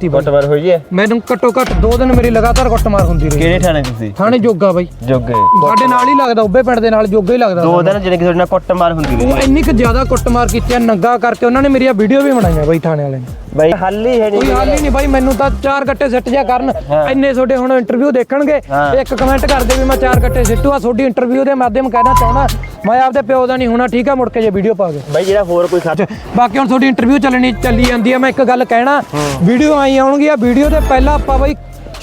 ਤੀ ਬਾਈ ਕੁੱਟਮਾਰ ਹੋਈ ਹੈ? ਮੈਨੂੰ ਘੱਟੋ ਘੱਟ 2 ਦਿਨ ਮੇਰੀ ਲਗਾਤਾਰ ਕੁੱਟਮਾਰ ਹੁੰਦੀ ਰਹੀ। ਕਿਹੜੇ ਥਾਣੇ ਤੁਸੀਂ? ਥਾਣੇ ਜੋਗਾ ਬਾਈ। ਜੋਗੇ। ਸਾਡੇ ਨਾਲ ਹੀ ਲੱਗਦਾ ਉੱਬੇ ਪਿੰਡ ਦੇ ਨਾਲ ਜੋਗਾ ਹੀ ਲੱਗਦਾ ਦੋ ਦਿਨ ਜਿਹੜੇ ਕਿ ਤੁਹਾਡੇ ਨਾਲ ਕੁੱਟਮਾਰ ਹੁੰਦੀ ਰਹੀ। ਉਹ ਇੰਨੀ ਕੁ ਜ਼ਿਆਦਾ ਕੁੱਟਮਾਰ ਕੀਤੀ ਨੰਗਾ ਕਰਕੇ ਉਹਨਾਂ ਨੇ ਮੇਰੀਆਂ ਵੀਡੀਓ ਵੀ ਬਣਾਈਆਂ ਬਾਈ ਥਾਣੇ ਵਾਲੇ ਨੇ। ਬਾਈ ਹੱਲ ਹੀ ਹੈ ਕੋਈ ਨਹੀਂ ਹਾਲ ਹੀ ਨਹੀਂ ਬਾਈ ਮੈਨੂੰ ਤਾਂ ਚਾਰ ਗੱਟੇ ਸਿੱਟ ਜਾ ਕਰਨ। ਇੰਨੇ ਤੁਹਾਡੇ ਹੁਣ ਇੰਟਰਵਿਊ ਦੇਖਣਗੇ। ਇੱਕ ਕਮੈਂਟ ਕਰਦੇ ਵੀ ਮੈਂ ਚਾਰ ਗੱਟੇ ਸਿੱਟੂ ਆ ਤੁਹਾਡੀ ਇੰਟਰਵਿਊ ਦੇ ਮਾਧਿਅਮ ਕਹਿਣਾ ਚਾਹੁੰਦਾ ਮੈਂ ਆਪਦੇ ਪਿਓ ਦਾ ਨਹੀਂ ਹੋਣਾ ਠੀਕ ਆ ਮੁੜ ਕੇ ਜੇ ਵੀਡੀਓ ਪਾ ਕੇ ਬਾਈ ਜਿਹੜਾ ਹੋਰ ਕੋਈ ਖਰਚ ਬਾਕੀ ਹੁਣ ਤੁਹਾਡੀ ਇੰਟਰਵਿਊ ਚੱਲਣੀ ਚੱਲੀ ਜਾਂਦੀ ਹੈ ਮੈਂ ਇੱਕ ਗੱਲ ਕਹਿਣਾ। ਵੀਡੀਓ ਆਈ ਆਉਣਗੀਆਂ ਵੀਡੀਓ ਦੇ ਪਹਿਲਾਂ ਆਪਾਂ ਬਈ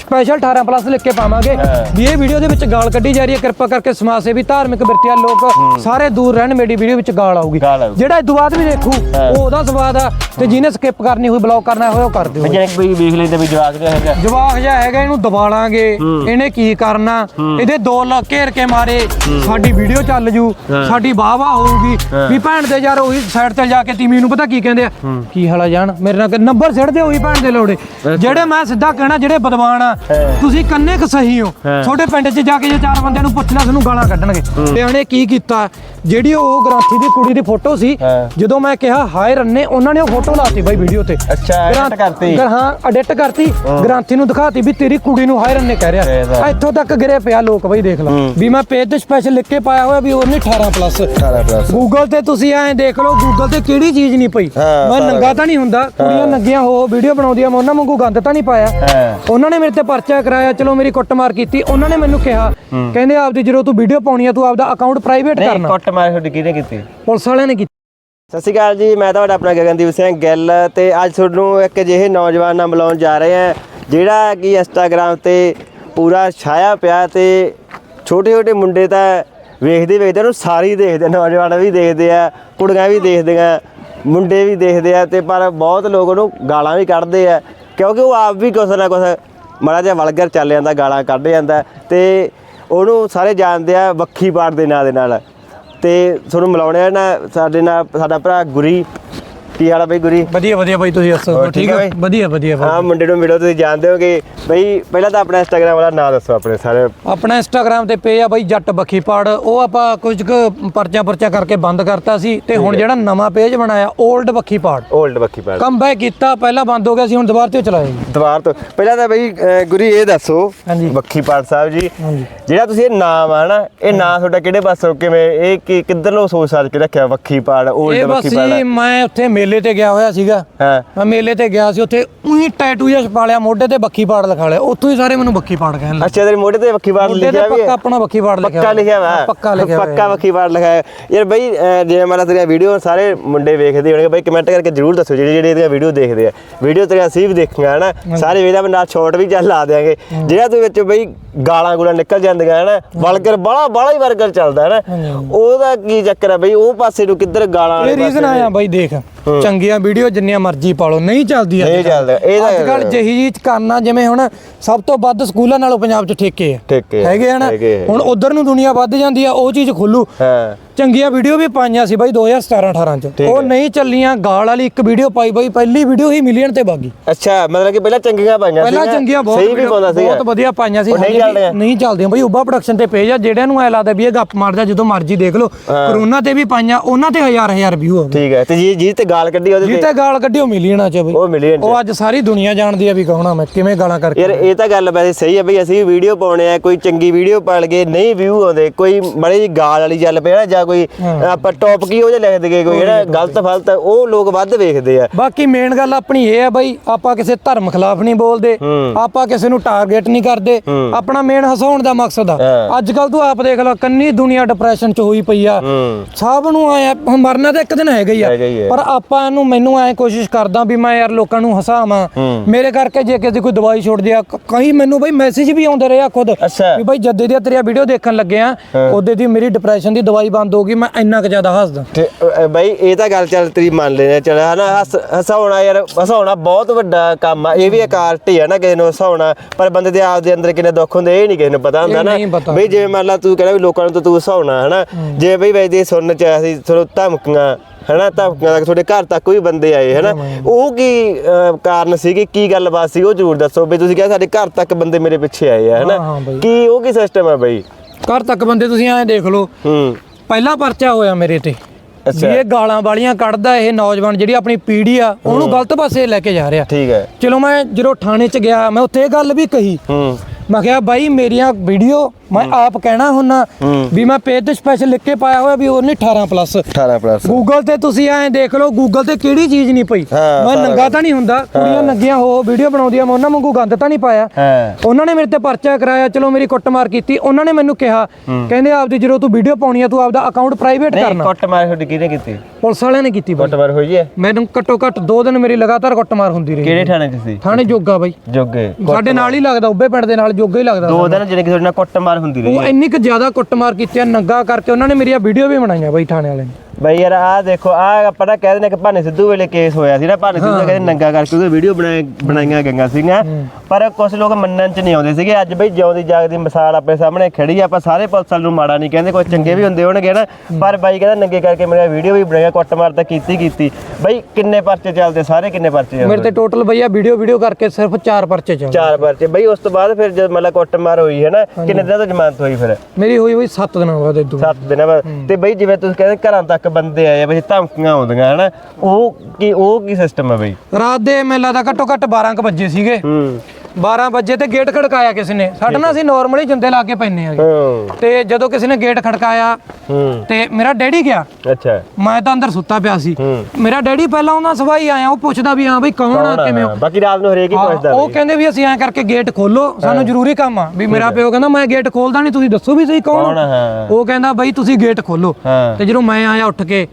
ਸਪੈਸ਼ਲ 18 ਪਲੱਸ ਲਿਖ ਕੇ ਪਾਵਾਂਗੇ। ਵੀ ਇਹ ਵੀਡੀਓ ਦੇ ਵਿੱਚ ਗਾਲ ਕੱਢੀ ਜਾ ਰਹੀ ਹੈ ਕਿਰਪਾ ਕਰਕੇ ਸਮਾਜ ਸੇਵੀ ਧਾਰਮਿਕ ਬਿਰਤੀਆ ਲੋਕ ਸਾਰੇ ਦੂਰ ਰਹਿਣ ਮੇਰੀ ਵੀਡੀਓ ਵਿੱਚ ਗਾਲ ਆਊਗੀ। ਜਿਹੜਾ ਇਸ ਤੋਂ ਬਾਅਦ ਵੀ ਦੇਖੂ ਉਹ ਉਹਦਾ ਸਵਾਦ ਆ ਤੇ ਜਿਹਨੇ ਸਕਿਪ ਕਰਨੀ ਹੋਈ ਬਲੌਕ ਕਰਨਾ ਹੋਇਆ ਉਹ ਕਰ ਦਿਓ। ਜਿਹੜੇ ਕੋਈ ਵੇਖ ਲੈਂਦੇ ਵੀ ਜਵਾਕ ਜਿਹਾ ਹੈਗਾ। ਜਵਾਕ ਜਿਹਾ ਹੈਗਾ ਇਹਨੂੰ ਦਬਾ ਲਾਂਗੇ ਇਹਨੇ ਕੀ ਕਰਨਾ? ਇਹਦੇ ਦੋ ਲੱਖ ਘੇਰ ਕੇ ਮਾਰੇ। ਸਾਡੀ ਵੀਡੀਓ ਚੱਲ ਜੂ। ਸਾਡੀ ਵਾਹ ਵਾਹ ਹੋਊਗੀ ਵੀ ਭੈਣ ਦੇ ਯਾਰ ਉਹੀ ਸਾਈਡ ਤੇ ਜਾ ਕੇ ਤੀਮੀ ਨੂੰ ਪਤਾ ਕੀ ਕਹਿੰਦੇ ਆ? ਕੀ ਹਾਲਾ ਜਾਣ? ਮੇਰੇ ਨਾਲ ਨੰਬਰ ਸਿੱਟਦੇ ਉਹੀ ਭੈਣ ਦੇ ਲੋੜੇ। ਜਿਹੜੇ ਮੈਂ ਸਿੱਧਾ ਕਹਿਣਾ ਜਿਹੜੇ ਬਦਵਾਨ ਆ ਤੁਸੀਂ ਕੰਨੇ ਕ ਸਹੀ ਹੋ। ਛੋਟੇ ਪਿੰਡ 'ਚ ਜਾ ਕੇ ਜੇ ਚਾਰ ਬੰਦਿਆਂ ਨੂੰ ਪੁੱਛ ਲਿਆ ਤੁਹਾਨੂੰ ਗਾਲਾਂ ਕੱਢਣਗੇ। ਤੇ ਉਹਨੇ ਕੀ ਕੀਤਾ? ਜਿਹੜੀ ਉਹ ਗ੍ਰਾਂਥੀ ਦੀ ਕੁੜੀ ਦੀ ਫੋਟੋ ਸੀ। ਜਦੋਂ ਮੈਂ ਕਿਹਾ ਹਾਏ ਰੰਨੇ ਉਹਨਾਂ ਨੇ ਉਹ ਫੋਟੋ ਲਾਤੀ ਬਾਈ ਵੀਡੀਓ ਤੇ। ਅੱਛਾ ਐਡਿਟ ਕਰਤੀ। ਹਾਂ ਐਡਿਟ ਕਰਤੀ। ਗ੍ਰਾਂਥੀ ਨੂੰ ਦਿਖਾਤੀ ਵੀ ਤੇਰੀ ਕੁੜੀ ਨੂੰ ਹਾਇਰਨ ਨੇ ਕਹਿ ਰਿਹਾ। ਇੱਥੋਂ ਤੱਕ ਗਿਰੇ ਪਿਆ ਲੋਕ ਬਈ ਦੇਖ ਲਓ। ਵੀ ਮੈਂ ਪੇਜ ਤੇ ਸਪੈਸ਼ਲ ਲਿਖ ਕੇ ਪਾਇਆ ਹੋਇਆ ਵੀ ਉਹਨੇ 18 ਪਲੱਸ 18 ਪਲੱਸ ਗੂਗਲ ਤੇ ਤੁਸੀਂ ਐਂ ਦੇਖ ਲਓ ਗੂਗਲ ਤੇ ਕਿਹੜੀ ਚੀਜ਼ ਨਹੀਂ ਪਈ। ਮੈਂ ਨੰਗਾ ਤਾਂ ਨਹੀਂ ਹੁੰਦਾ। ਕੁੜੀਆਂ ਨੰਗੀਆਂ ਹੋ ਵੀਡੀਓ ਬਣਾਉਂਦੀਆਂ ਮੈਂ ਉਹਨਾਂ ਵਾਂਗੂ ਗੰਦ ਤਾਂ ਨਹੀਂ ਪਾਇਆ। ਉਹਨਾਂ ਨੇ ਮੇਰੇ ਤੇ ਪਰਚਾ ਕਰਾਇਆ ਚਲੋ ਮੇਰੀ ਕੁੱਟਮਾਰ ਕੀਤੀ। ਉਹਨਾਂ ਨੇ ਮੈਨੂੰ ਕਿਹਾ ਕਹਿੰਦੇ ਆਪਦੀ ਜਦੋਂ ਤੂੰ ਵੀਡੀਓ ਪਾਉਣੀ ਆ ਤੂੰ ਆਪਦਾ ਅਕਾਊਂਟ ਪ੍ਰਾਈਵੇਟ ਨਹੀਂ ਕਰਨਾ। ਕੁੱਟਮਾਰ ਤੁਹਾਡੀ ਕਿਹਨੇ ਕੀਤੀ? ਪੁਲਿਸ ਵਾਲਿਆਂ ਨੇ ਕੀਤੀ ਸਤਿ ਸ਼੍ਰੀ ਅਕਾਲ ਜੀ ਮੈਂ ਤੁਹਾਡਾ ਆਪਣਾ ਗਗਨਦੀਪ ਸਿੰਘ ਗਿੱਲ ਤੇ ਅੱਜ ਤੁਹਾਨੂੰ ਇੱਕ ਅਜਿਹੇ ਨੌਜਵਾਨ ਨਾਲ ਮਿਲਾਉਣ ਜਾ ਰਹੇ ਹਾਂ ਜਿਹੜਾ ਕਿ ਇੰਸਟਾਗ੍ਰam ਤੇ ਪੂਰਾ ਛਾਇਆ ਪਿਆ ਤੇ ਛੋਟੇ ਛੋਟੇ ਮੁੰਡੇ ਤਾਂ ਵੇਖਦੇ ਵੇਖਦੇ ਉਹਨੂੰ ਸਾਰੇ ਦੇਖਦੇ ਨੌਜਵਾਨ ਵੀ ਦੇਖਦੇ ਆ ਕੁੜੀਆਂ ਵੀ ਦੇਖਦੀਆਂ ਮੁੰਡੇ ਵੀ ਦੇਖਦੇ ਆ ਤੇ ਪਰ ਬਹੁਤ ਲੋਕ ਉਹਨੂੰ ਗਾਲਾਂ ਵੀ ਕੱਢਦੇ ਆ ਕਿਉਂਕਿ ਉਹ ਆਪ ਵੀ ਕੁਛ ਨਾ ਕੁਛ ਮਾੜਾ ਜਿਹਾ ਵਲਗਰ ਚੱਲ ਜਾਂਦਾ, ਗਾਲਾਂ ਕੱਢ ਜਾਂਦਾ ਤੇ ਉਹਨੂੰ ਸਾਰੇ ਜਾਣਦੇ ਆ ਵੱਖੀ ਪਾੜ ਦੇ ਨਾਂ ਦੇ ਨਾਲ ਤੇ ਤੁਹਾਨੂੰ ਮਿਲਾਉਣੇ ਆ ਨਾ ਸਾਡੇ ਨਾਲ, ਸਾਡਾ ਭਰਾ ਗੁਰੀ ਕੀ ਹਾਲ ਆ ਬਈ ਗੁਰੀ? ਵਧੀਆ ਵਧੀਆ ਬਾਈ ਤੁਸੀਂ ਦੱਸੋ? ਠੀਕ ਹੈ ਬਾਈ? ਵਧੀਆ ਵਧੀਆ ਬਾਈ। ਹਾਂ ਮੁੰਡੇ ਨੂੰ ਮਿਲੋ ਤੁਸੀਂ ਜਾਣਦੇ ਹੋ ਕਿ ਬਈ ਪਹਿਲਾਂ ਤਾਂ ਆਪਣਾ ਇੰਸਟਾਗ੍ਰam ਵਾਲਾ ਨਾਂ ਦੱਸੋ ਆਪਣੇ ਸਾਰੇ। ਆਪਣਾ ਇੰਸਟਾਗ੍ਰam ਤੇ ਪੇ ਆ ਬਾਈ ਜੱਟ ਬੱਖੀ ਪਾੜ। ਉਹ ਆਪਾਂ ਕੁਝ ਕੁ ਪਰਚਾ ਪਰਚਾ ਕਰਕੇ ਬੰਦ ਕਰਤਾ ਸੀ ਤੇ ਹੁਣ ਜਿਹੜਾ ਨਵਾਂ ਪੇਜ ਬਣਾਇਆ 올ਡ ਬੱਖੀ ਪਾੜ 올ਡ ਬੱਕੀ ਪਾਲ ਕਮਬੈਕ ਕੀਤਾ ਪਹਿਲਾਂ ਬੰਦ ਹੋ ਗਿਆ ਸੀ ਹੁਣ ਦੁਬਾਰਾ ਤੇ ਚਲਾਇਆ ਦੁਬਾਰ ਤੋਂ ਪਹਿਲਾਂ ਤਾਂ ਬਈ ਗੁਰੀ ਇਹ ਦੱਸੋ ਹਾਂਜੀ। ਬੱਕੀ ਪਾਲ ਸਾਹਿਬ ਜੀ ਹਾਂਜੀ। ਜਿਹੜਾ ਤੁਸੀਂ ਇਹ ਨਾਮ ਆ ਨਾ ਇਹ ਨਾਂ ਤੁਹਾਡਾ ਕਿਹੜੇ ਪਾਸੋਂ ਕਿਵੇਂ ਇਹ ਕਿ ਕਿੱਧਰ ਲੋ ਸੋਚ ਸਾਜ ਕੇ ਰੱਖਿਆ ਬੱਕੀ ਪਾਲ 올ਡ ਇਹ ਬਸ ਮੈਂ ਉੱਥੇ ਮੇਲੇ ਤੇ ਗਿਆ ਹੋਇਆ ਸੀਗਾ। ਹਾਂ। ਮੈਂ ਮੇਲੇ ਤੇ ਗਿਆ ਸੀ ਉੱਥੇ ਉਹੀ ਟੈਟੂ ਜਿਹਾ ਛਪਾ ਲਿਆ ਮੋਢੇ ਤੇ ਬੱਖੀ ਪਾੜ ਲਿਖਾ ਲਿਆ। ਉੱਥੋਂ ਹੀ ਸਾਰੇ ਮੈਨੂੰ ਬੱਖੀ ਪਾੜ ਕਹਿਣ ਲੱਗੇ। ਅੱਛਾ ਤੇਰੇ ਮੋਢੇ ਤੇ ਵੱਖੀ ਪਾੜ ਲਿਖਿਆ ਵੀ ਪੱਕਾ ਆਪਣਾ ਬੱਖੀ ਪਾੜ ਲਿਖਿਆ ਪੱਕਾ ਲਿਖਿਆ ਵਾ? ਪੱਕਾ ਲਿਖਿਆ ਪੱਕਾ ਵੱਖੀ ਪਾੜ ਲਿਖਿਆ ਹੈ। ਯਾਰ ਬਈ ਜਿਵੇਂ ਮਾਰਾ ਤੇਰੀਆਂ ਵੀਡੀਓ ਸਾਰੇ ਮੁੰਡੇ ਵੇਖਦੇ ਹੋਣਗੇ ਬਈ ਕਮੈਂਟ ਕਰਕੇ ਜਰੂਰ ਦੱਸੋ ਜਿਹੜੇ ਜਿਹੜੇ ਇਹਦੀਆਂ ਵੀਡੀਓ ਦੇਖਦੇ ਆ। ਵੀਡੀਓ ਤੇਰੀਆਂ ਅਸੀਂ ਵੀ ਦੇਖੀਆਂ ਹਨਾ? ਸਾਰੇ ਵੇਖਦਾ ਬੰਦਾ ਸ਼ਾਰਟ ਵੀ ਚੱਲ ਲਾ ਦਿਆਂਗੇ। ਜਿਹੜਾ ਤੂੰ ਵਿੱਚ ਬਈ ਗਾਲਾਂ ਗੂਲਾਂ ਨਿਕਲ ਜਾਂਦੀਆਂ ਹਨਾ? ਵਲਗਰ ਬਾਲਾ ਬਾਲਾ ਹੀ ਵਰਗਰ ਚੱਲਦਾ ਹਨਾ? ਉਹਦਾ ਕੀ ਚੱਕਰ ਹੈ ਬਈ? ਉਹ ਪਾਸੇ ਨੂੰ ਕਿੱਧਰ ਗਾਲਾਂ ਇਹ ਰੀਜ਼ਨ ਆਇਆ ਬਾਈ ਦੇਖ। ਚੰਗੀਆਂ ਵੀਡੀਓ ਜਿੰਨੀਆਂ ਮਰਜ਼ੀ ਨਹੀਂ ਚੱਲਦੀ ਅੱਜ ਨਹੀਂ ਕੱਲ੍ਹ। ਚੱਲਦਾ, ਇਹ ਤਾਂ- ਅੱਜ ਕੱਲ ਜਹੀ ਜੀ ਕਰਨਾ ਜਿਵੇਂ ਹੁਣ ਸਭ ਤੋਂ ਵੱਧ ਸਕੂਲਾਂ ਨਾਲੋਂ ਪੰਜਾਬ 'ਚ ਠੇਕੇ ਆ। ਠੇਕੇ ਆ, ਹੈਗੇ ਆ ਨਾ? ਹੈਗੇ ਆ। ਹੁਣ ਉਧਰ ਨੂੰ ਦੁਨੀਆ ਵੱਧ ਜਾਂਦੀ ਆ ਉਹ ਚੀਜ਼ ਖੁੱਲੂ। ਹਾਂ। ਚੰਗੀਆਂ ਵੀਡੀਓ ਵੀ ਪਾਈਆਂ ਸੀ ਬਾਈ 2017 18 ਚ। ਠੀਕ ਉਹ ਹੈ। ਨਹੀਂ ਚੱਲੀਆਂ ਗਾਲ ਵਾਲੀ ਇੱਕ ਵੀਡੀਓ ਪਾਈ ਬਾਈ ਪਹਿਲੀ ਵੀਡੀਓ ਹੀ ਮਿਲੀਅਨ ਤੇ ਬਾਗੀ। ਅੱਛਾ ਮਤਲਬ ਕਿ ਪਹਿਲਾਂ ਚੰਗੀਆਂ ਪਾਈਆਂ ਪਹਿਲਾਂ ਸੀਗੀਆਂ, ਚੰਗੀਆਂ ਬਹੁਤ ਸਹੀ ਵੀ video- ਪਾਉਂਦਾ ਸੀ ਬਹੁਤ ਵਧੀਆ ਪਾਈਆਂ ਸੀ। ਉਹ ਨਹੀਂ ਹਜੇ ਚੱਲਦੀਆਂ? ਨਹੀਂ ਚੱਲਦੀਆਂ ਬਾਈ ਉਬਾ ਪ੍ਰੋਡਕਸ਼ਨ ਤੇ ਪੇਜ ਆ ਜਿਹੜਿਆਂ ਨੂੰ ਐ ਲੱਗਦਾ ਵੀ ਇਹ ਗੱਪ ਮਾਰਦਾ ਜਦੋਂ ਮਰਜ਼ੀ ਦੇਖ ਲਓ। ਕਰੋਨਾ ਤੇ ਵੀ ਪਾਈਆਂ ਉਹਨਾਂ ਤੇ ਹਜ਼ਾਰ ਹਜ਼ਾਰ ਵਿਊ ਹੋ ਗਏ। ਠੀਕ ਹੈ। ਤੇ ਜੀ ਜੀ ਤੇ ਗਾਲ ਕੱਢੀ ਉਹਦੇ ਤੇ? ਜਿੱਤੇ ਗਾਲ ਕੱਢਿਓ ਮਿਲੀਅਨਾਂ ਚ ਬਈ। ਉਹ ਮਿਲੀਅਨ ਚ। ਉਹ ਅੱਜ ਸਾਰੀ ਦੁਨੀਆ ਜਾਣਦੀ ਆ ਵੀ ਕੌਣਾ ਮੈਂ ਕਿਵੇਂ ਗਾਲਾਂ ਕਰਕੇ ਯਾਰ ਇਹ ਤਾਂ ਗੱਲ ਵੈਸੇ ਸਹੀ ਹੈ ਬਈ ਅਸੀਂ ਵੀਡੀਓ ਪਾਉਣੇ ਆ ਕੋਈ ਚੰਗੀ ਵੀਡੀਓ ਪਾ ਲਗੇ ਨਹੀਂ ਵਿਊ ਆਉਂਦੇ ਕੋਈ ਮੜੀ ਜੀ ਗਾਲ ਵਾਲੀ ਚੱਲ ਪਏ ਨਾ ਜਾਂ ਕੋਈ ਆਪਾਂ ਟੌਪ ਕੀ ਉਹ ਜਿਹਾ ਲਿਖ ਦਈਏ ਕੋਈ ਜਿਹੜਾ ਗਲਤ ਫਲਤ ਉਹ ਲੋਕ ਵੱਧ ਵੇਖਦੇ ਆ। ਬਾਕੀ ਮੇਨ ਗੱਲ ਆਪਣੀ ਇਹ ਆ ਬਾਈ ਆਪਾਂ ਕਿਸੇ ਧਰਮ ਖਿਲਾਫ ਨਹੀਂ ਬੋਲਦੇ ਆਪਾਂ ਕਿਸੇ ਨੂੰ ਟਾਰਗੇਟ ਨਹੀਂ ਕਰਦੇ ਆਪਣਾ ਮੇਨ ਹਸਾਉਣ ਦਾ ਮਕਸਦ ਆ। ਅੱਜ ਕੱਲ ਤੂੰ ਆਪ ਦੇਖ ਲੈ ਕੰਨੀ ਦੁਨੀਆ ਡਿਪਰੈਸ਼ਨ ਚ ਹੋਈ ਪਈ ਆ। ਸਭ ਨੂੰ ਆਇਆ ਮਰਨਾ ਤਾਂ ਇੱਕ ਦਿਨ ਹੈਗਾ ਹੀ ਆ। ਪਰ ਆਪਾਂ ਇਹਨੂੰ ਮੈਨੂੰ ਐ ਕੋਸ਼ਿਸ਼ ਕਰਦਾ ਵੀ ਮੈਂ ਯਾਰ ਲੋਕਾਂ ਨੂੰ ਹਸਾਵਾਂ। ਮੇਰੇ ਕਰਕੇ ਜੇ ਕਿਸੇ ਕੋਈ ਦਵਾਈ ਆ ਕ- ਕਈ ਮੈਨੂੰ ਬਈ ਮੈਸੇਜ ਵੀ ਆਉਂਦੇ ਰਹੇ ਆ ਖੁਦ ਅੱਛਾ। ਵੀ ਬਾਈ ਜੱਦੇ ਦੀ ਤੇਰੀਆਂ ਵੀਡੀਓ ਦੇਖਣ ਲੱਗੇ ਆ ਉਹਦੇ ਦੀ ਮੇਰੀ ਡਿਪਰੈਸ਼ਨ ਦੀ ਦਵਾਈ ਬੰਦ ਹੋ ਗਈ ਮੈਂ ਇੰਨਾ ਕੁ ਜ਼ਿਆਦਾ ਹੱਸਦਾ। ਤੇ ਅ, ਬਈ ਇਹ ਤਾਂ ਗੱਲ ਚੱਲ ਤੇਰੀ ਮੰਨ ਲੈਣਾ ਚਲ ਹਨਾ ਹੱਸ- ਹਸਾਉਣਾ ਯਾਰ ਹਸਾਉਣਾ ਬਹੁਤ ਵੱਡਾ ਕੰਮ ਆ ਇਹ ਵੀ ਇੱਕ ਆਰਟ ਹੀ ਆ ਨਾ ਕਿਸੇ ਨੂੰ ਹਸਾਉਣਾ ਪਰ ਬੰਦੇ ਦੇ ਆਪ ਦੇ ਅੰਦਰ ਕਿੰਨੇ ਦੁੱਖ ਹੁੰਦੇ ਇਹ ਨਹੀਂ ਕਿਸੇ ਨੂੰ ਪਤਾ ਹੁੰਦਾ ਇਹ ਨਾ। ਪਤਾ। ਬਈ ਜਿਵੇਂ ਮੰਨ ਲਾ ਤੂੰ ਕਹਿੰਦਾ ਵੀ ਲੋਕਾਂ ਨੂੰ ਤਾਂ ਤੂੰ ਹਸਾਉਣਾ ਹਨਾ। ਜੇ ਬਈ ਵੈਸੇ ਸੁਣਨ ਚ ਆਇਆ ਸੀ ਤੁਹਾਨੂੰ ਧਮਕੀਆਂ ਹਨਾ ਤੱਕ ਤੁਹਾਡੇ ਘਰ ਤੱਕ ਕੋਈ ਬੰਦੇ ਆਏ ਹਨਾ ਉਹ ਕੀ ਕਾਰਨ ਸੀ ਕਿ ਕੀ ਗੱਲਬਾਤ ਸੀ ਉਹ ਜ਼ਰੂਰ ਦੱਸੋ ਵੀ ਤੁਸੀਂ ਕਿਹਾ ਸਾਡੇ ਘਰ ਤੱਕ ਬੰਦੇ ਮੇਰੇ ਪਿੱਛੇ ਆਏ ਆ ਹਾਂ, ਹਨਾ ਹਾਂ। ਕੀ ਉਹ ਕੀ ਸਿਸਟਮ ਆ ਬਈ? ਘਰ ਤੱਕ ਬੰਦੇ ਤੁਸੀਂ ਐਂ ਦੇਖ ਲਓ ਹੂੰ। ਪਹਿਲਾ ਪਰਚਾ ਹੋਇਆ ਮੇਰੇ ਤੇ ਵੀ ਅੱਛਾ। ਇਹ ਗਾਲਾਂ ਵਾਲੀਆਂ ਕੱਢਦਾ ਇਹ ਨੌਜਵਾਨ ਜਿਹੜੀ ਆਪਣੀ ਪੀੜ੍ਹੀ ਆ ਉਹਨੂੰ ਗਲਤ ਪਾਸੇ ਲੈ ਕੇ ਜਾ ਰਿਹਾ। ਠੀਕ ਹੈ। ਚਲੋ ਮੈਂ ਜਦੋਂ ਥਾਣੇ 'ਚ ਗਿਆ ਮੈਂ ਉੱਥੇ ਇਹ ਗੱਲ ਵੀ ਕਹੀ। ਹੂੰ। ਮੈਂ ਕਿਹਾ ਬਾਈ ਮੇਰੀਆਂ ਵੀਡੀਓ ਮੈਂ ਆਪ ਕਹਿਣਾ ਹੁੰਨਾ। ਵੀ ਮੈਂ ਪੇਜ ਤੇ ਸਪੈਸ਼ਲ ਲਿਖ ਕੇ ਪਾਇਆ ਹੋਇਆ ਵੀ ਉਹ ਨਹੀਂ 18 ਪਲੱਸ 18 ਪਲੱਸ ਗੂਗਲ ਤੇ ਤੁਸੀਂ ਐਂ ਦੇਖ ਲਓ ਗੂਗਲ ਤੇ ਕਿਹੜੀ ਚੀਜ਼ ਨਹੀਂ ਪਈ। ਮੈਂ ਨੰਗਾ ਤਾਂ ਨਹੀਂ ਹੁੰਦਾ ਕੁੜੀਆਂ ਨੰਗੀਆਂ ਹੋ ਵੀਡੀਓ ਬਣਾਉਂਦੀਆਂ ਮੈਂ ਉਹਨਾਂ ਵਾਂਗੂ ਗੰਦ ਤਾਂ ਨਹੀਂ ਪਾਇਆ। ਉਹਨਾਂ ਨੇ ਮੇਰੇ ਤੇ ਪਰਚਾ ਕਰਾਇਆ ਚਲੋ ਮੇਰੀ ਕੁੱਟਮਾਰ ਕੀਤੀ ਉਹਨਾਂ ਨੇ ਮੈਨੂੰ ਕਿਹਾ। ਕਹਿੰਦੇ ਆਪਦੀ ਜਦੋਂ ਤੂੰ ਵੀਡੀਓ ਪਾਉਣੀ ਆ ਤੂੰ ਆਪਦਾ ਅਕਾਊਂਟ ਪ੍ਰਾਈਵੇਟ ਕਰਨਾ। ਕੁੱਟ ਮਾਰ ਤੁਹਾਡੀ ਕਿਹਨੇ ਕੀਤੀ? ਪੁਲਿਸ ਵਾਲਿਆਂ ਨੇ ਕੀਤੀ ਬਾਈ। ਕੁੱਟ ਮਾਰ ਹੋਈ ਹੈ? ਮੈਨੂੰ ਘੱਟੋ ਘੱਟ 2 ਦਿਨ ਮੇਰੀ ਲਗਾਤਾਰ ਕੁੱਟਮਾਰ ਹੁੰਦੀ ਰਹੀ। ਕਿਹੜੇ ਥਾਣੇ 'ਚ ਸੀ? ਥਾਣੇ ਜੋਗਾ ਬਾਈ। ਜੋਗੇ। ਸਾਡੇ ਨਾਲ ਹੀ ਲੱਗਦਾ ਉੱਬੇ ਪਿੰਡ ਦੇ ਨਾਲ ਜੋਗਾ ਹੀ ਲੱਗਦਾ ਦੋ ਦਿਨ ਜਿਹੜੇ ਕਿ ਤੁਹਾਡੇ ਨਾਲ ਕੁੱਟ ਮਾਰ ਹੁੰਦੀ ਰਹੀ ਉਹ ਇੰਨੀ ਕੁ ਜ਼ਿਆਦਾ ਕੁੱਟਮਾਰ ਕੀਤੀ ਆ ਨੰਗਾ ਕਰਕੇ ਉਹਨਾਂ ਨੇ ਮੇਰੀਆਂ ਵੀਡੀਓ ਵੀ ਬਣਾਈਆਂ ਬਾਈ ਥਾਣੇ ਵਾਲੇ ਨੇ। ਬਈ ਯਾਰ ਆਹ ਦੇਖੋ ਆਹ ਆਪਾਂ ਤਾਂ ਕਹਿ ਦਿੰਦੇ ਕਿ ਭਾਨੇ ਸਿੱਧੂ ਵੇਲੇ ਕੇਸ ਹੋਇਆ ਸੀ ਨਾ ਭਾਨੇ ਸਿੱਧੂ ਕਹਿੰਦੇ ਨੰਗਾ ਕਰਕੇ ਉਹਦੇ ਵੀਡੀਓ ਬਣਾਏ ਬਣਾਈਆਂ ਗਈਆਂ ਸੀਗੀਆਂ। ਪਰ ਕੁਝ ਲੋਕ ਮੰਨਣ ਚ ਨਹੀਂ ਆਉਂਦੇ ਸੀਗੇ ਅੱਜ ਬਈ ਜਿਉਂਦੀ ਜਾਗਦੀ ਮਿਸਾਲ ਆਪਣੇ ਸਾਹਮਣੇ ਖੜੀ ਆ ਆਪਾਂ ਸਾਰੇ ਪੁਲਿਸ ਨੂੰ ਮਾੜਾ ਨਹੀਂ ਕਹਿੰਦੇ ਕੋਈ ਚੰਗੇ ਵੀ ਹੁੰਦੇ ਹੋਣਗੇ ਨਾ। ਪਰ ਬਾਈ ਕਹਿੰਦਾ ਨੰਗੇ ਕਰਕੇ ਮੇਰਾ ਵੀਡੀਓ ਵੀ ਬਣਾਇਆ ਕੁੱਟਮਾਰ ਤਾਂ ਕੀਤੀ ਕੀਤੀ। ਬਈ ਕਿੰਨੇ ਪਰਚੇ ਚੱਲਦੇ ਸਾਰੇ ਕਿੰਨੇ ਪਰਚੇ ਚੱਲਦੇ? ਮੇਰੇ ਤੇ ਟੋਟਲ ਬਈਆ ਵੀਡੀਓ ਵੀਡੀਓ ਕਰਕੇ ਸਿਰਫ 4 ਪਰਚੇ ਚੱਲ ਚਾਰ ਪਰਚੇ। ਬਈ ਉਸ ਤੋਂ ਬਾਅਦ ਫਿਰ ਜਦ ਮਤਲਬ ਕੁੱਟਮਾਰ ਹੋਈ ਹੈ ਨਾ ਕਿੰਨੇ ਦਿਨਾਂ ਤੋਂ ਜ਼ਮਾਨਤ ਹੋਈ ਫਿਰ? ਮੇਰੀ ਹੋਈ ਹੋਈ 7 ਦਿਨਾਂ ਬਾਅਦ ਇਦੋਂ ਸੱਤ ਦਿਨਾਂ ਬਾਅਦ। ਤੇ ਬਈ ਜਿਵੇਂ ਤੁਸੀਂ ਕਹਿੰਦੇ ਘਰਾਂ ਤੱਕ ਬੰਦੇ ਆਏ ਆ ਬਈ ਧਮਕੀਆਂ ਆਉਂਦੀਆਂ ਹਨਾ? ਉਹ ਕੀ ਉਹ ਕੀ ਸਿਸਟਮ ਹੈ ਬਈ? ਰਾਤ ਦੇ ਮੇਲਾ ਦਾ ਘੱਟੋ ਘੱਟ 12 ਕ ਵਜੇ ਸੀਗੇ। ਹੂੰ। 12 ਵਜੇ ਤੇ ਗੇਟ ਖੜਕਾਇਆ ਕਿਸੇ ਨੇ। ਸਾਡਾ ਨਾ ਅਸੀਂ ਨਾਰਮਲੀ ਜਿੰਦੇ ਲਾ ਕੇ ਪੈਨੇ ਹੂੰ ਤੇ ਜਦੋਂ ਕਿਸੇ ਨੇ ਗੇਟ ਖੜਕਾਇਆ ਹੂੰ। ਤੇ ਮੇਰਾ ਡੈਡੀ ਗਿਆ। ਅੱਛਾ। ਮੈਂ ਤਾਂ ਅੰਦਰ ਸੁੱਤਾ ਪਿਆ ਸੀ। ਮੇਰਾ ਡੈਡੀ ਪਹਿਲਾਂ ਉਹਨਾਂ ਸਵਾਈ ਆਇਆ ਉਹ ਪੁੱਛਦਾ ਵੀ ਹਾਂ ਬਈ ਕੌਣ ਆ ਕਿਵੇਂ ਹੋ? ਬਾਕੀ ਰਾਤ ਨੂੰ ਹਰੇਕ ਹੀ ਪੁੱਛਦਾ ਉਹ। ਕਹਿੰਦੇ ਵੀ ਅਸੀਂ ਐਂ ਕਰਕੇ ਗੇਟ ਖੋਲੋ ਸਾਨੂੰ ਜ਼ਰੂਰੀ ਕੰਮ ਆ। ਵੀ ਮੇਰਾ ਪਿਓ ਕਹਿੰਦਾ ਮੈਂ ਗੇਟ ਖੋਲਦਾ ਨਹੀਂ ਤੁਸੀਂ ਦੱਸੋ ਵੀ ਸਹੀ ਕੌਣ? ਆ? ਉਹ ਕਹਿੰਦਾ ਬਈ ਤੁਸੀਂ ਗੇਟ ਖੋਲੋ ਤੇ ਜਦੋਂ ਮੈਂ ਆਇਆ ਉੱਠ ਕੇ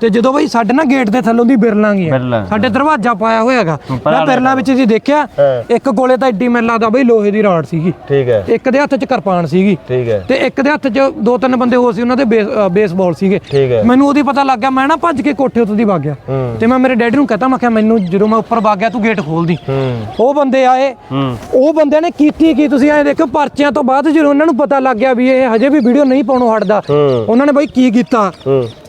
ਤੇ ਜਦੋਂ ਬਈ ਸਾਡੇ ਨਾ ਗੇਟ ਦੇ ਥੱਲੋਂ ਦੀ ਬਿਰਲਾਂ ਬਿਰਲਾਂ। ਸਾਡੇ ਦਰਵਾਜ਼ਾ ਪਾਇਆ ਹੋਇਆਗਾ। ਮੈਂ ਬਿਰਲਾਂ ਵਿੱਚ ਜੀ ਦੇਖਿਆ। ਇੱਕ ਗੋਲੇ ਤਾਂ ਐਡੀ ਮੈਨੂੰ ਲੱਗਦਾ ਬਈ ਲੋਹੇ ਦੀ ਰਾਡ ਸੀਗੀ। ਠੀਕ ਹੈ। ਇੱਕ ਦੇ ਹੱਥ 'ਚ ਕਿਰਪਾਨ ਸੀਗੀ। ਠੀਕ ਹੈ। ਤੇ ਇੱਕ ਦੇ ਹੱਥ 'ਚ ਦੋ ਤਿੰਨ ਬੰਦੇ ਹੋਰ ਸੀ ਉਹਨਾਂ ਦੇ ਬੇਸਬਾਲ ਸੀਗੇ। ਠੀਕ ਹੈ। ਮੈਨੂੰ ਉਹਦੀ ਪਤਾ ਲੱਗ ਗਿਆ ਮੈਂ ਨਾ ਭੱਜ ਕੇ ਕੋਠੇ ਉੱਤੇ ਦੀ ਵਗ ਗਿਆ। ਤੇ ਮੈਂ ਮੇਰੇ ਡੈਡੀ ਨੂੰ ਕਹਤਾ ਮੈਂ ਕਿਹਾ ਮੈਨੂੰ ਜਦੋਂ ਮੈਂ ਉੱਪਰ ਵਗ ਗਿਆ ਤੂੰ ਗੇਟ ਖੋਲ ਦੀ ਉਹ ਬੰਦੇ ਆਏ। ਉਹ ਬੰਦਿਆਂ ਨੇ ਕੀਤੀ ਕੀ? ਤੁਸੀਂ ਐਂ ਦੇਖੋ ਪਰਚਿਆਂ ਤੋਂ ਬਾਅਦ ਜਦੋਂ ਉਹਨਾਂ ਨੂੰ ਪਤਾ ਲੱਗ ਗਿਆ ਵੀ ਇਹ ਹਜੇ ਵੀ ਵੀਡੀਓ ਨਹੀਂ ਪਾਉਣੋਂ ਹਟਦਾ ਉਹਨਾਂ ਨੇ ਬਈ ਕੀ ਕੀਤਾ?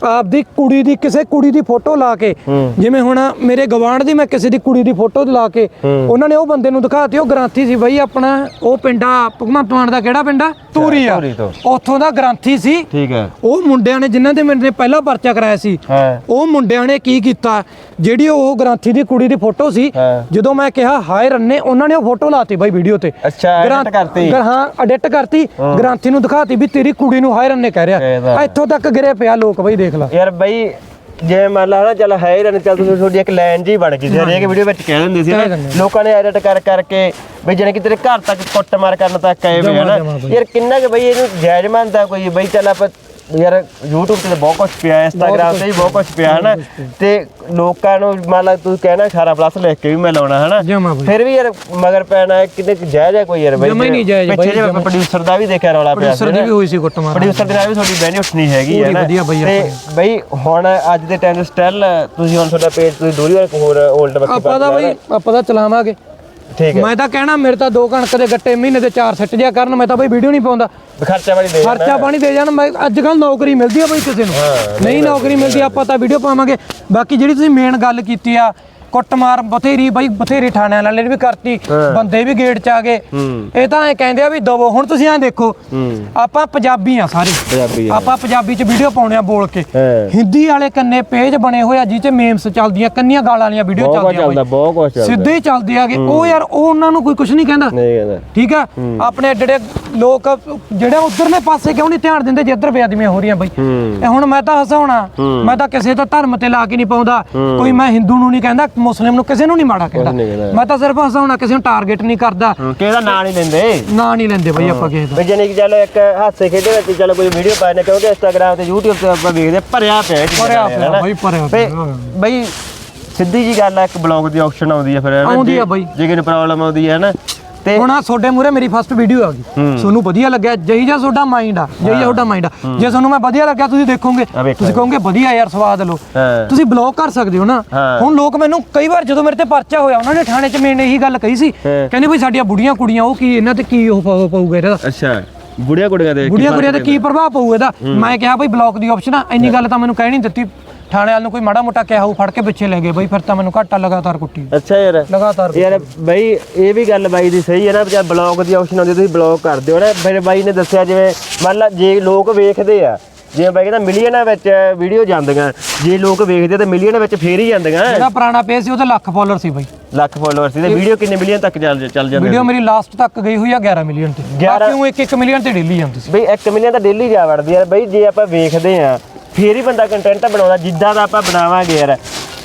ਆਪਦੀ ਕੁੜੀ ਦੀ ਕਿਸੇ ਕੁੜੀ ਦੀ ਫੋਟੋ ਲਾ ਕੇ। ਜਿਵੇਂ ਹੁਣ ਮੇਰੇ ਗਵਾਂਢ ਦੀ ਮੈਂ ਕਿਸੇ ਦੀ ਕੁੜੀ ਦੀ ਫੋਟੋ ਲਾ ਕੇ ਉਹਨਾਂ ਨੇ ਉਹ ਬੰਦੇ ਨੂੰ ਦਿਖਾਤੀ ਉਹ ਗ੍ਰਾਂਥੀ ਸੀ ਬਈ ਆਪਣਾ ਉਹ ਪਿੰਡਾ ਭਗਵੰਤ ਮਾਨ ਦਾ ਕਿਹੜਾ ਪਿੰਡਾ ਤੂਰੀ ਆ। ਧੂਰੀ ਤੋਂ। ਉੱਥੋਂ ਦਾ ਗ੍ਰਾਂਥੀ ਸੀ। ਠੀਕ ਹੈ। ਉਹ ਮੁੰਡਿਆਂ ਨੇ ਜਿਨ੍ਹਾਂ ਦੇ ਮੇਰੇ ਨੇ ਪਹਿਲਾ ਪਰਚਾ ਕਰਾਇਆ ਸੀ ਹਾਂ। ਉਹ ਮੁੰਡਿਆਂ ਨੇ ਕੀ ਕੀਤਾ? ਜਿਹੜੀ ਉਹ ਗ੍ਰਾਂਥੀ ਦੀ ਕੁੜੀ ਦੀ ਫੋਟੋ ਸੀ ਹਾਂ। ਜਦੋਂ ਮੈਂ ਕਿਹਾ ਹਾਏ ਰੰਨੇ ਉਹਨਾਂ ਨੇ ਉਹ ਫੋਟੋ ਲਾਤੀ ਬਾਈ ਵੀਡੀਓ ਤੇ। ਅੱਛਾ ਗ੍ਰਾਂ- ਕਰਤੀ। ਗਰ- ਹਾਂ ਐਡਿਟ ਕਰਤੀ। ਗ੍ਰਾਂਥੀ ਨੂੰ ਦਿਖਾਤੀ ਵੀ ਤੇਰੀ ਕੁੜੀ ਨੂੰ ਹਾਏ ਰੰਨੇ ਕਹਿ ਰਿਹਾ। ਇੱਥੋਂ ਤੱਕ ਗਿਰੇ ਪਿਆ ਲੋਕ ਬਈ ਦੇਖ ਲਾ। ਯਾਰ ਬਈ ਜੇ ਮੰਨ ਲਾ ਨਾ ਚੱਲ ਹੈ ਹੀ ਚੱਲ ਤੁਸੀਂ ਤੁਹਾਡੀ ਇੱਕ ਲਾਈਨ ਜੀ ਬਣ ਗਈ ਸੀ ਹਰੇਕ ਵੀਡੀਓ ਵਿੱਚ ਕਹਿ ਦਿੰਦੇ ਸੀ ਨਾ ਕਹਿ ਦਿੰਦੇ। ਲੋਕਾਂ ਨੇ ਐਡਿਟ ਕਰ ਕਰਕੇ ਬਈ ਜਾਣੀ ਕਿ ਤੇਰੇ ਘਰ ਤੱਕ ਕੁੱਟ ਮਾਰ ਕਰਨ ਤੱਕ ਆਏ ਵੇ ਜਮਾਂ- ਹਨਾ ਜਮਾਂ ਬਈ। ਯਾਰ ਕਿੰਨਾ ਕਿ ਬਈ ਇਹਨੂੰ ਜਾਇਜ਼ ਮੰਨਦਾ ਕੋਈ ਬਈ ਚੱਲ ਆਪਾਂ ਯਾਰ YouTube ਤੇ ਤਾਂ ਬਹੁਤ ਕੁਝ ਪਿਆ Instagram ਤੇ ਵੀ ਬਹੁਤ ਕੁਝ ਪਿਆ ਹਨਾ? ਤੇ ਲੋਕਾਂ ਨੂੰ ਮੰਨ ਲਾ ਤੂੰ ਕਹਿਣਾ 18 ਪਲੱਸ ਲਿਖ ਕੇ ਵੀ ਮੈਂ ਲਾਉਣਾ ਹਨਾ? ਜਮਾ ਬਈ। ਫਿਰ ਵੀ ਯਾਰ ਮਗਰ ਪੈਣਾ ਕਿੰਨੇ ਕੁ ਜਾਇਜ਼ ਹੈ ਕੋਈ ਯਾਰ ਬਈ ਜਮਾਂ ਹੀ ਨਹੀਂ ਜਾਇਜ਼ ਪਿੱਛੇ ਬਈ, ਜੇ ਜਮਾਂ। ਪ੍ਰੋਡਿਊਸਰ ਦਾ ਵੀ ਦੇਖਿਆ ਰੌਲਾ ਪਿਆ ਪ੍ਰੋਡਿਊਸਰ ਦੀ ਨਾ। ਵੀ ਹੋਈ ਸੀ ਕੁੱਟਮਾਰ ਪ੍ਰੋਡਿਊਸਰ ਦੇ ਨਾਲ ਵੀ ਤੁਹਾਡੀ ਬਹਿਣੀ ਉੱਠਣੀ ਹੈਗੀ ਹੈ ਪੂਰੀ ਨਾ ਵਧੀਆ ਬਈ ਤੇ ਬਈ ਹੁਣ ਅੱਜ ਦੇ ਟਾਈਮ ਸਟਿਲ ਤੁਸੀਂ ਹੁਣ ਤੁਹਾਡਾ ਪੇਜ ਤੁਸੀਂ ਦੂਰੀ ਵਾਰ ਹੋਰ 올ਡ ਬੱਕੀ ਆਪਾਂ ਤਾਂ ਬਈ ਆਪਾਂ ਤਾਂ ਚਲਾਵਾਂਗੇ। ਠੀਕ ਹੈ। ਮੈਂ ਤਾਂ ਕਹਿਣਾ ਮੇਰੇ ਤਾਂ ਦੋ ਕਣਕ ਦੇ ਗੱਟੇ ਮਹੀਨੇ ਦੇ ਚਾਰ ਸੱਟ ਜਿਆ ਕਰਨ ਮੈਂ ਤਾਂ ਬਈ ਵੀਡੀਓ ਨਹੀਂ ਪਾਉਂਦਾ। ਖਰਚਾ ਵਾਲੀ ਦੇ ਖਰਚਾ ਪਾਣੀ ਦੇ ਜਾਣ ਮੈਂ ਅੱਜ ਕੱਲ ਨੌਕਰੀ ਮਿਲਦੀ ਆ ਬਈ ਕਿਸੇ ਨੂੰ। ਨਹੀਂ ਨੌਕਰੀ ਮਿਲਦੀ ਆਪਾਂ ਤਾਂ ਵੀਡੀਓ ਪਾਵਾਂਗੇ। ਬਾਕੀ ਜਿਹੜੀ ਤੁਸੀਂ ਮੇਨ ਗੱਲ ਕੀਤੀ ਆ ਕੁੱਟਮਾਰ ਬਥੇਰੀ ਬਈ ਬਥੇਰੀ ਥਾਣਿਆਂ ਵਾਲੇ ਨੇ ਵੀ ਕਰਤੀ ਬੰਦੇ ਵੀ ਗੇਟ 'ਚ ਆ ਗਏ। ਇਹ ਤਾਂ ਐ ਕਹਿੰਦੇ ਆ ਵੀ ਦਵੋ ਹੁਣ ਤੁਸੀਂ ਐਂ ਦੇਖੋ ਆਪਾਂ ਪੰਜਾਬੀ ਆ ਸਾਰੇ। ਪੰਜਾਬੀ ਆ। ਆਪਾਂ ਪੰਜਾਬੀ 'ਚ ਵੀਡੀਓ ਪਾਉਣੇ ਆ ਬੋਲ ਕੇ। ਹਾਂ। ਹਿੰਦੀ ਵਾਲੇ ਕੰਨੇ ਪੇਜ ਬਣੇ ਹੋਏ ਆ ਜਿਹ 'ਚ ਮੇਮਸ ਚੱਲਦੀਆਂ ਕੰਨੀਆਂ ਗਾਲਾਂ ਵਾਲੀਆਂ ਵੀਡੀਓ ਬਹੁਤ ਕੁਛ ਚੱਲਦੀਆਂ ਚੱਲਦਾ ਬਈ। ਬਹੁਤ ਕੁਝ ਚੱਲਦਾ। ਸਿੱਧੇ ਹੀ ਚੱਲਦੇ ਆਗੇ ਉਹ ਯਾਰ ਉਹ ਉਹਨਾਂ ਨੂੰ ਕੋਈ ਕੁਝ ਨਹੀਂ ਕਹਿੰਦਾ। ਨਹੀਂ ਕਹਿੰਦਾ। ਠੀਕ ਆ? ਆਪਣੇ ਜਿਹੜੇ ਲੋਕ ਜਿਹੜੇ ਉਧਰਲੇ ਪਾਸੇ ਕਿਉਂ ਨਹੀਂ ਧਿਆਨ ਦਿੰਦੇ ਜੇ ਇੱਧਰ ਬੇਅਦਮੀਆਂ ਹੋ ਰਹੀਆਂ ਬਈ। ਇਹ ਹੁਣ ਮੈਂ ਤਾਂ ਹਸਾਉਣਾ। ਮੈਂ ਤਾਂ ਕਿਸੇ ਦਾ ਧਰਮ ਤੇ ਲਾ ਕੇ ਨਹੀਂ ਪਾਉਂਦਾ। ਕੋਈ ਮੈਂ ਹਿੰਦੂ ਨੂੰ ਨਹੀਂ ਕਹਿੰਦਾ ਮੁਸਲਿਮ ਨੂੰ ਕਿਸੇ ਨੂੰ ਨਹੀਂ ਮਾੜਾ ਕਹਿੰਦਾ ਨਹੀਂ ਕਹਿੰਦਾ। ਮੈਂ ਤਾਂ ਸਿਰਫ ਹਸਾਉਣਾ ਕਿਸੇ ਨੂੰ ਟਾਰਗੇਟ ਨਹੀਂ ਕਰਦਾ ਕਿਹਦਾ ਨਾਂ ਨਹੀਂ ਲੈਂਦੇ ਨਾਂ ਨਹੀਂ ਲੈਂਦੇ ਬਈ ਆਪਾਂ ਕਿਸੇ ਦਾ ਵੀ ਜਾਨੀ ਕਿ ਚੱਲ ਇੱਕ ਹਾਸੇ ਖੇਡੇ ਵਿੱਚ ਚੱਲ ਕੋਈ ਵੀਡੀਓ ਪਾਣੇ ਕਿਉਂਕਿ Instagram ਤੇ YouTube ਤੇ ਆਪਾਂ ਵੇਖਦੇ ਭਰਿਆ ਪਿਆ ਇਹ ਚੀਜ਼ਾਂ ਭਰਿਆ ਨਾਲ, ਪਿਆ ਹਨਾ? ਬਈ, ਭਰਿਆ ਬਈ- ਪਿਆ। ਬਈ ਸਿੱਧੀ ਜੀ ਗੱਲ ਆ ਇੱਕ ਬਲੌਗ ਦੀ ਆਪਸ਼ਨ ਆਉਂਦੀ ਆ ਫਿਰ ਹਨਾ? ਆਉਂਦੀ ਜੇ- ਆ ਬਈ। ਜੇ ਕਿਸੇ ਪ੍ਰੋਬਲਮ ਆਉਂਦੀ ਹੈ ਨਾ ਤੇ ਹੁਣ ਆ ਤੁਹਾਡੇ ਮੂਰੇ ਮੇਰੀ ਫਸਟ ਵੀਡੀਓ ਆ ਗਈ। ਤੁਹਾਨੂੰ ਵਧੀਆ ਲੱਗਿਆ ਜਈ ਜਾਂ ਤੁਹਾਡਾ ਮਾਈਂਡ ਆ ਜਈ ਜਾਂ ਤੁਹਾਡਾ ਮਾਈਂਡ ਆ। ਜੇ ਤੁਹਾਨੂੰ ਮੈਂ ਵਧੀਆ ਲੱਗਿਆ ਤੁਸੀਂ ਦੇਖੋਗੇ। ਤੁਸੀਂ ਕਹੋਗੇ ਵਧੀਆ ਯਾਰ ਸਵਾਦ ਹਾਂ। ਤੁਸੀਂ ਬਲੌਕ ਕਰ ਸਕਦੇ ਹੋ ਨਾ। ਹੁਣ ਲੋਕ ਮੈਨੂੰ ਕਈ ਵਾਰ ਜਦੋਂ ਮੇਰੇ ਤੇ ਪਰਚਾ ਹੋਇਆ ਉਹਨਾਂ ਨੇ ਥਾਣੇ 'ਚ ਮੈਨੇ ਇਹੀ ਗੱਲ ਕਹੀ ਸੀ। ਕਹਿੰਦੇ ਬਈ ਸਾਡੀਆਂ ਬੁੜੀਆਂ ਕੁੜੀਆਂ ਉਹ ਕੀ ਇਹਨਾਂ ਤੇ ਕੀ ਉਹ ਪਾਊ- ਪਊਗਾ ਇਹਦਾ? ਅੱਛਾ। ਬੁੜੀਆਂ ਕੁੜੀਆਂ ਦੇ ਬੁੜੀਆਂ ਕੁੜੀਆਂ ਤੇ ਕੀ ਪ੍ਰਭਾਵ ਪਊ ਇਹਦਾ? ਮੈਂ ਕਿਹਾ ਬਈ ਬਲੌਕ ਦੀ ਆਪਸ਼ਨ ਆ। ਇੰਨੀ ਗੱਲ ਤਾਂ ਮੈਨੂੰ ਕਹਿ ਨਹੀਂ ਦਿੱਤੀ। ਥਾਣੇ ਵਾਲ ਨੂੰ ਕੋਈ ਮਾੜਾ ਮੋਟਾ ਕਿਹਾ ਉਹ ਫੜ ਕੇ ਪਿੱਛੇ ਲੈ ਗਏ ਬਈ ਫਿਰ ਤਾਂ ਮੈਨੂੰ ਘਾਟਾ ਲਗਾਤਾਰ ਕੁੱਟੀ। ਅੱਛਾ ਯਾਰ। ਲਗਾਤਾਰ ਯਾਰ ਬਾਈ ਇਹ ਵੀ ਗੱਲ ਬਾਈ ਦੀ ਸਹੀ ਹੈ ਨਾ ਜਦ ਬਲੌਗ ਦੀ ਆਪਸ਼ਨ ਆਉਂਦੀ ਤੁਸੀਂ ਬਲੌਗ ਕਰਦੇ ਹੋ ਨਾ। ਫਿਰ ਬਾਈ ਨੇ ਦੱਸਿਆ ਜਿਵੇਂ ਮੰਨ ਲਾ ਜੇ ਲੋਕ ਵੇਖਦੇ ਆ ਜਿਵੇਂ ਬਾਈ ਕਹਿੰਦਾ ਮਿਲੀਅਨਾਂ ਵਿੱਚ ਵੀਡੀਓ ਜਾਂਦੀਆਂ ਜੇ ਲੋਕ ਵੇਖਦੇ ਤਾਂ ਮਿਲੀਅਨ ਵਿੱਚ ਫੇਰ ਹੀ ਜਾਂਦੀਆਂ। ਜਿਹੜਾ ਪੁਰਾਣਾ ਪੇਜ ਸੀ ਉਹਦੇ ਲੱਖ ਫਾਲੋਅਰ ਸੀ ਬਾਈ। ਲੱਖ ਫਾਲੋਅਰ ਸੀ ਤੇ ਵੀਡੀਓ ਕਿੰਨੇ ਮਿਲੀਅਨ ਤੱਕ ਚੱਲ ਚੱਲ ਜਾਂਦੇ ਵੀਡੀਓ ਮੇਰੀ ਲਾਸਟ ਤੱਕ ਗਈ ਹੋਈ ਆ 11 ਮਿਲੀਅਨ ਤੇ। 11 ਬਾਕੀ ਉਹ 1-1 ਮਿਲੀਅਨ ਤੇ ਡੇਲੀ ਜਾਂਦੀ ਸੀ। ਬਈ 1 ਮਿਲੀਅਨ ਤਾਂ ਡੇਲੀ ਜਾ ਵੜਦੀ ਯਾਰ ਬਈ ਜੇ ਆਪਾਂ ਵੇਖਦੇ ਆ ਫੇਰ ਹੀ ਬੰਦਾ ਕੰਟੈਂਟ ਬਣਾਉਂਦਾ ਜਿੱਦਾਂ ਦਾ ਆਪਾਂ ਬਣਾਵਾਂਗੇ ਯਾਰ।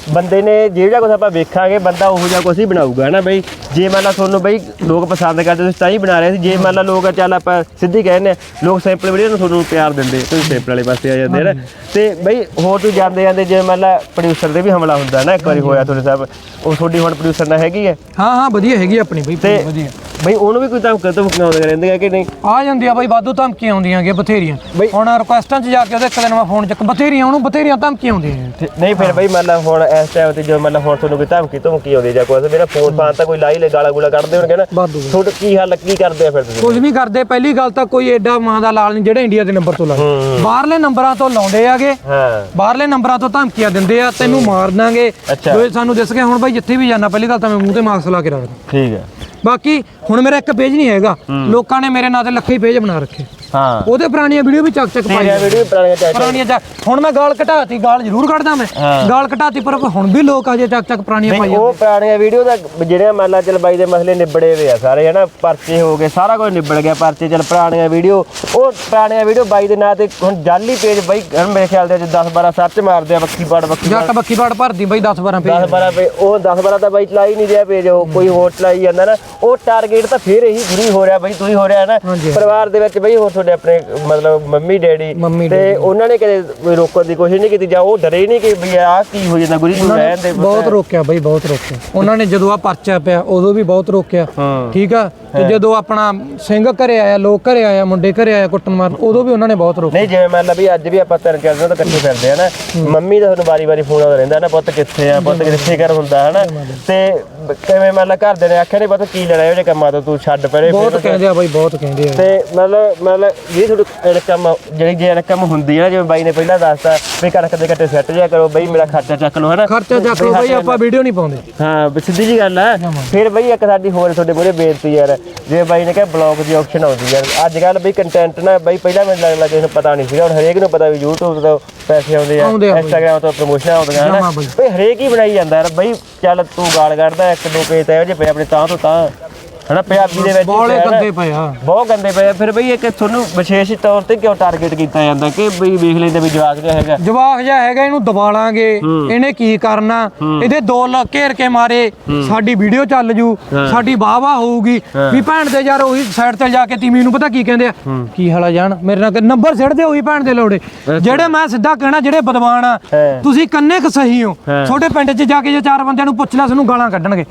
ਬੰਦੇ ਨੇ ਜਿਹੜਾ ਕੁਝ ਆਪਾਂ ਵੇਖਾਂਗੇ ਬੰਦਾ ਉਹੋ ਜਿਹਾ ਕੁਝ ਹੀ ਬਣਾਊਗਾ ਨਾ ਬਈ? ਜੇ ਮੰਨ ਲਾ ਤੁਹਾਨੂੰ ਬਈ ਲੋਕ ਪਸੰਦ ਕਰਦੇ ਤੁਸੀਂ ਤਾਂ ਹੀ ਬਣਾ ਰਹੇ ਸੀ। ਜੇ ਮੰਨ ਲਾ ਲੋਕ ਚੱਲ ਆਪਾਂ ਸਿੱਧੀ ਕਹਿੰਦੇ ਆ, ਲੋਕ ਸਿੰਪਲ ਵੀਡੀਓ ਨੂੰ ਤੁਹਾਨੂੰ ਪਿਆਰ ਦਿੰਦੇ ਤੁਸੀਂ ਸਿੰਪਲ ਵਾਲੇ ਪਾਸੇ ਆ ਜਾਂਦੇ ਨਾ ਤੇ ਬਈ ਹੋਰ ਤੁਸੀਂ ਜਾਂਦੇ ਜਾਂਦੇ ਜੇ ਮੰਨ ਲਾ ਪ੍ਰੋਡਿਊਸਰ ਦੇ ਵੀ ਹਮਲਾ ਹੁੰਦਾ ਨਾ ਇੱਕ ਵਾਰੀ ਹੋਇਆ ਤੁਹਾਡੇ ਸਾਹਿਬ ਉਹ ਤੁਹਾਡੀ ਹੁਣ ਪ੍ਰੋਡਿਊਸਰ ਨਾਲ ਹੈਗੀ ਹੈ? ਹਾਂ ਹਾਂ ਵਧੀਆ ਹੈਗੀ ਆਪਣੀ ਬਈ ਵਧੀਆ। ਬਈ ਉਹਨੂੰ ਵੀ ਕੋਈ ਤਾਂ ਕਦਮ ਆਉਂਦੇ ਰਹਿੰਦੇ ਆ ਕਿ ਨਹੀਂ? ਆ ਜਾਂਦੀ ਆ ਬਾਈ ਵਾਧੂ ਧਮਕੀਆਂ ਆਉਂਦੀਆਂ ਕਿ ਬਥੇਰੀਆਂ। ਹੁਣ ਰਿਕੁਐਸਟਾਂ 'ਚ ਜਾ ਕੇ ਉਹਦੇ ਇੱਕ ਦਿਨ ਮੈਂ ਫੋਨ ਚੱਕ ਬਥੇਰੀਆਂ ਉਹਨੂੰ ਬਥੇਰੀਆਂ ਧਮਕੀਆਂ ਆਉਂਦੀਆਂ ਨਹੀਂ ਫਿਰ ਬਈ ਮੰਨ ਲਾ ਹੁਣ ਇਸ ਟਾਈਮ ਤੇ ਜੋ ਮੰਨ ਲਾ ਹੁਣ ਤੁਹਾਨੂੰ ਕੋਈ ਧਮਕੀ ਧਮਕੀ ਆਉਂਦੀ ਜਾਂ ਕੋਈ ਮੇਰਾ ਫੋਨ ਫਾਨ ਤਾਂ ਕੋਈ ਲਾਈ ਲੈ ਗਾਲਾ ਗੂਲਾ ਕੱਢਦੇ ਹੋਣਗੇ ਨਾ। ਵਾਧੂ। ਤੁਹਾਡਾ ਕੀ ਹੱਲ ਕੀ ਕਰਦੇ ਆ ਫਿਰ ਤੁਸੀਂ? ਕੁਝ ਨਹੀਂ ਕਰਦੇ ਪਹਿਲੀ ਗੱਲ ਤਾਂ ਕੋਈ ਐਡਾ ਮਾਂ ਦਾ ਲਾਲ ਨਹੀਂ ਜਿਹੜੇ ਇੰਡੀਆ ਦੇ ਨੰਬਰ ਤੋਂ ਲਾਉਂਦੇ ਬਾਹਰਲੇ ਨੰਬਰਾਂ ਤੋਂ ਲਾਉਂਦੇ ਆਗੇ। ਹਾਂ। ਬਾਹਰਲੇ ਨੰਬਰਾਂ ਤੋਂ ਧਮਕੀਆਂ ਦਿੰਦੇ ਆ ਤੈਨੂੰ ਮਾਰ ਦਾਂਗੇ। ਅੱਛਾ। ਜੋ ਸਾਨੂੰ ਦਿਸ ਗਿਆ ਹੁਣ ਬਾਈ ਜਿੱਥੇ ਵੀ ਜਾਣਾ ਪਹਿਲੀ ਗੱਲ ਤਾਂ ਮੈਂ ਮੂੰਹ ਤੇ ਮਾਸਕ ਲਾ ਕੇ ਰੱਖਦਾ। ਠੀਕ ਹੈ ਬਾਕੀ ਹੁਣ ਮੇਰਾ ਇੱਕ ਪੇਜ ਨਹੀਂ ਹੈਗਾ। ਲੋਕਾਂ ਨੇ ਮੇਰੇ ਨਾਂ ਤੇ ਲੱਖੇ ਪੇਜ ਬਣਾ ਰੱਖੇ। ਹਾਂ। ਉਹਦੇ ਪੁਰਾਣੀਆਂ ਵੀਡੀਓ ਵੀ ਚੱਕ ਚੱਕ ਪਾਈ। ਤੇਰੀਆਂ ਵੀਡੀਓ ਪੁਰਾਣੀਆਂ ਚਾਹੀਦੀਆਂ ਪੁਰਾਣੀਆਂ ਚੱਕ। ਹੁਣ ਮੈਂ ਗਾਲ ਘਟਾਤੀ ਗਾਲ ਜ਼ਰੂਰ ਕੱਢਦਾ ਮੈਂ। ਗਾਲ ਘਟਾਤੀ ਪਰ ਹੁਣ ਵੀ ਲੋਕ ਅਜੇ ਚੱਕ ਚੱਕ ਪੁਰਾਣੀਆਂ ਪਾਈ ਉਹ ਪੁਰਾਣੀਆਂ ਵੀਡੀਓ ਦਾ ਜਿਹੜੀਆਂ ਮੰਨ ਲਾ ਚਲ ਬਾਈ ਦੇ ਮਸਲੇ ਨਿਬੜੇ ਹੋਏ ਆ ਸਾਰੇ ਹਨਾ? ਪਰਚੇ ਹੋ ਗਏ ਸਾਰਾ ਕੁਝ ਨਿਬੜ ਗਿਆ ਪਰਚੇ ਚਲ ਪੁਰਾਣੀਆਂ ਵੀਡੀਓ। ਉਹ ਪੁਰਾਣੀਆਂ ਵੀਡੀਓ ਬਾਈ ਦੇ ਨਾਂ ਤੇ ਹੁਣ ਜਾਲੀ ਪੇਜ ਬਾਈ ਮੇਰੇ ਖਿਆਲ ਦੇ 10 12 ਸਰਚ ਮਾਰਦੇ ਆ ਬੱਕੀ ਪਾੜ ਬੱਕੀ ਜੱਟ ਬੱਕੀ ਬਾੜ ਭਰਦੀ ਬਈ 10 12 10 ਪੇਜ 12 ਪੇ ਉਹ 10 12 ਤਾਂ ਬਾਈ ਚਲਾਈ ਨਹੀਂ ਰਿਹਾ ਪੇਜ ਉਹ ਕੋਈ ਹੋਰ ਚਲਾਈ ਜਾਂਦਾ ਨਾ। ਉਹ ਟਾਰਗੇਟ ਤਾਂ ਫੇਰ ਇਹੀ ਫਰੀ ਹੋ ਰਿਹਾ ਬਾਈ ਤੁਸੀਂ ਹੋ ਰਿਹਾ ਨਾ। ਪਰਿਵਾਰ ਦੇ ਵਿੱਚ ਬਈ ਹੋਰ ਤੁਹਾਡੇ ਆਪਣੇ ਮਤਲਬ ਮੰਮੀ ਡੈਡੀ ਮੰਮੀ ਤੇ ਉਹਨਾਂ ਨੇ ਕਦੇ ਕੋਈ ਰੋਕਣ ਦੀ ਕੋਸ਼ਿਸ਼ ਨਹੀਂ ਕੀਤੀ ਜਾਂ ਉਹ ਡਰੇ ਨਹੀਂ ਕਿ ਵੀ ਆਹ ਕੀ ਹੋ ਜਾਂਦਾ ਗੁਰੀ ਰਹਿਣ ਦੇ ਬਹੁਤ ਰੋਕਿਆ ਬਈ ਬਹੁਤ ਰੋਕਿਆ। ਉਹਨਾਂ ਨੇ ਜਦੋਂ ਆ ਪਰਚਾ ਪਿਆ ਉਦੋਂ ਵੀ ਬਹੁਤ ਰੋਕਿਆ। ਹਾਂ। ਠੀਕ ਆ? ਤੇ ਜਦੋਂ ਆਪਣਾ ਸਿੰਘ ਘਰੇ ਆਇਆ ਲੋਕ ਘਰੇ ਆਇਆ ਮੁੰਡੇ ਘਰੇ ਆਇਆ ਕੁੱਟਣ ਮਾਰਨ ਉਦੋਂ ਵੀ ਉਹਨਾਂ ਨੇ ਬਹੁਤ ਰੋਕਿਆ। ਨਹੀਂ ਜਿਵੇਂ ਮੰਨ ਲਾ ਵੀ ਅੱਜ ਵੀ ਆਪਾਂ ਤਿੰਨ ਚਾਰ ਦਿਨ ਤੋਂ ਇਕੱਠੇ ਫਿਰਦੇ ਆ ਨਾ ਮੰਮੀ ਦਾ ਤੁਹਾਨੂੰ ਵਾਰੀ-ਵਾਰੀ ਫੋਨ ਆਉਂਦਾ ਰਹਿੰਦਾ ਨਾ ਪੁੱਤ ਕਿੱਥੇ ਆ ਪੁੱਤ ਕਿੱਥੇ ਕਰ ਹੁੰਦਾ ਹਨਾ? ਤੇ ਕਿਵੇਂ ਮੰਨ ਲਾ ਘਰਦੇ ਨੇ ਆਖਿਆ ਨਹੀਂ ਪਤਾ ਕੀ ਲੈਣਾ ਇਹੋ ਜਿਹੇ ਕੰਮਾਂ ਤੋਂ ਤੂੰ ਛੱਡ ਪਰੇ ਬਹੁਤ ਕਹਿੰਦੇ ਆ ਬਈ ਬਹੁਤ ਕਹਿੰਦੇ ਆ। ਤੇ ਮਤਲਬ ਮਤਲਬ ਇਹ ਤੁਹਾਡੀ ਇਨਕਮ ਜਿਹੜੀ ਜੇ ਇਨਕਮ ਹੁੰਦੀ ਹੈ ਨਾ ਜਿਵੇਂ ਬਾਈ ਨੇ ਪਹਿਲਾਂ ਦੱਸਤਾ ਵੀ ਕਣਕ ਦੇ ਕੱਟੇ ਸੈੱਟ ਜਿਆ ਕਰੋ ਬਈ ਮੇਰਾ ਖਰਚਾ ਚੱਕ ਲਓ ਹਨਾ? ਖਰਚਾ ਚੱਕ ਲਓ ਬਈ ਆਪਾਂ ਵੀਡੀਓ ਨਹੀਂ ਪਾਉਂਦੇ। ਹਾਂ ਸਿੱਧੀ ਜੀ ਗੱਲ ਹੈ। ਫਿਰ ਬਈ ਇੱਕ ਸਾਡੀ ਹੋਰ ਤੁਹਾਡੇ ਮੂਹਰੇ ਬੇਨਤੀ ਯਾਰ ਜਿਵੇਂ ਬਾਈ ਨੇ ਕਿਹਾ ਬਲੌਗ ਦੀ ਆਪਸ਼ਨ ਆਉਂਦੀ ਯਾਰ ਅੱਜ ਕੱਲ ਬਈ ਕੰਟੈਂਟ ਨਾ ਬਈ ਪਹਿਲਾਂ ਮੈਨੂੰ ਲੱਗਦਾ ਕਿਸੇ ਨੂੰ ਪਤਾ ਨਹੀਂ ਸੀਗਾ ਹੁਣ ਹਰੇਕ ਨੂੰ ਪਤਾ ਵੀ YouTube ਤੋਂ ਪੈਸੇ ਆਉਂਦੇ ਆ ਆਉਂਦੇ ਆ ਬਈ। Instagram ਤੋਂ ਪ੍ਰਮੋਸ਼ਨ ਆਉਂਦੀਆਂ ਜਮਾਂ ਬਈ। ਬਈ ਹਰੇਕ ਹੀ ਬਣਾਈ ਜਾਂਦਾ ਯਾਰ ਬਈ ਚੱਲ ਤੂੰ ਗਾਲ ਕੱਢਦਾ ਇੱਕ ਦੋ ਪੇਜ ਤਾਂ ਇਹੋ ਜਿਹੇ ਪਏ ਆਪਣੇ ਤਾਂ ਤੋਂ ਤਾਂ ਹਨਾ ਪੰਜਾਬੀ ਦੇ ਵਿੱਚ ਬੋਲੇ। ਗੰਦੇ ਪਏ ਆ। ਬਹੁਤ ਗੰਦੇ ਪਏ ਆ। ਫਿਰ ਬਈ ਇੱਕ ਤੁਹਾਨੂੰ ਵਿਸ਼ੇਸ਼ ਤੌਰ ਤੇ ਕਿਉਂ ਟਾਰਗੇਟ ਕੀਤਾ ਜਾਂਦਾ? ਕਿ ਬਈ ਵੇਖ ਲੈਂਦੇ ਵੀ ਜਵਾਕ ਜਿਹਾ ਹੈਗਾ। ਜਵਾਕ ਜਿਹਾ ਹੈਗਾ ਇਹਨੂੰ ਦਬਾ ਲਾਂਗੇ। ਇਹਨੇ ਕੀ ਕਰਨਾ? ਇਹਦੇ ਦੋ ਲ ਘੇਰ ਕੇ ਮਾਰੇ। ਸਾਡੀ ਵੀਡੀਓ ਚੱਲ ਜੂ। ਸਾਡੀ ਵਾਹ ਹੋਊਗੀ। ਵੀ ਭੈਣ ਦੇ ਯਾਰ ਉਹੀ ਸਾਈਡ ਤੇ ਜਾ ਕੇ ਤੀਵੀਂ ਨੂੰ ਪਤਾ ਕੀ ਕਹਿੰਦੇ ਆ? ਕੀ ਹਾਲਾ ਜਾਣ ਮੇਰੇ ਨਾਲ ਨੰਬਰ ਸਿੱਟਦੇ ਉਹੀ ਭੈਣ ਦੇ ਲੋੜੇ। ਜਿਹੜੇ ਮੈਂ ਸਿੱਧਾ ਕਹਿਣਾ ਜਿਹੜੇ ਬਦਮਾਨ ਆ। ਤੁਸੀਂ ਕੰਨੇ ਕ ਸਹੀ ਹੋ। ਛੋਟੇ ਪਿੰਡ 'ਚ ਜਾ ਕੇ ਜੇ ਚਾਰ ਬੰਦਿਆਂ ਨੂੰ ਪੁੱਛ ਲਿਆ ਸਾਨੂੰ ਗਾਲਾਂ ਕੱਢਣਗੇ।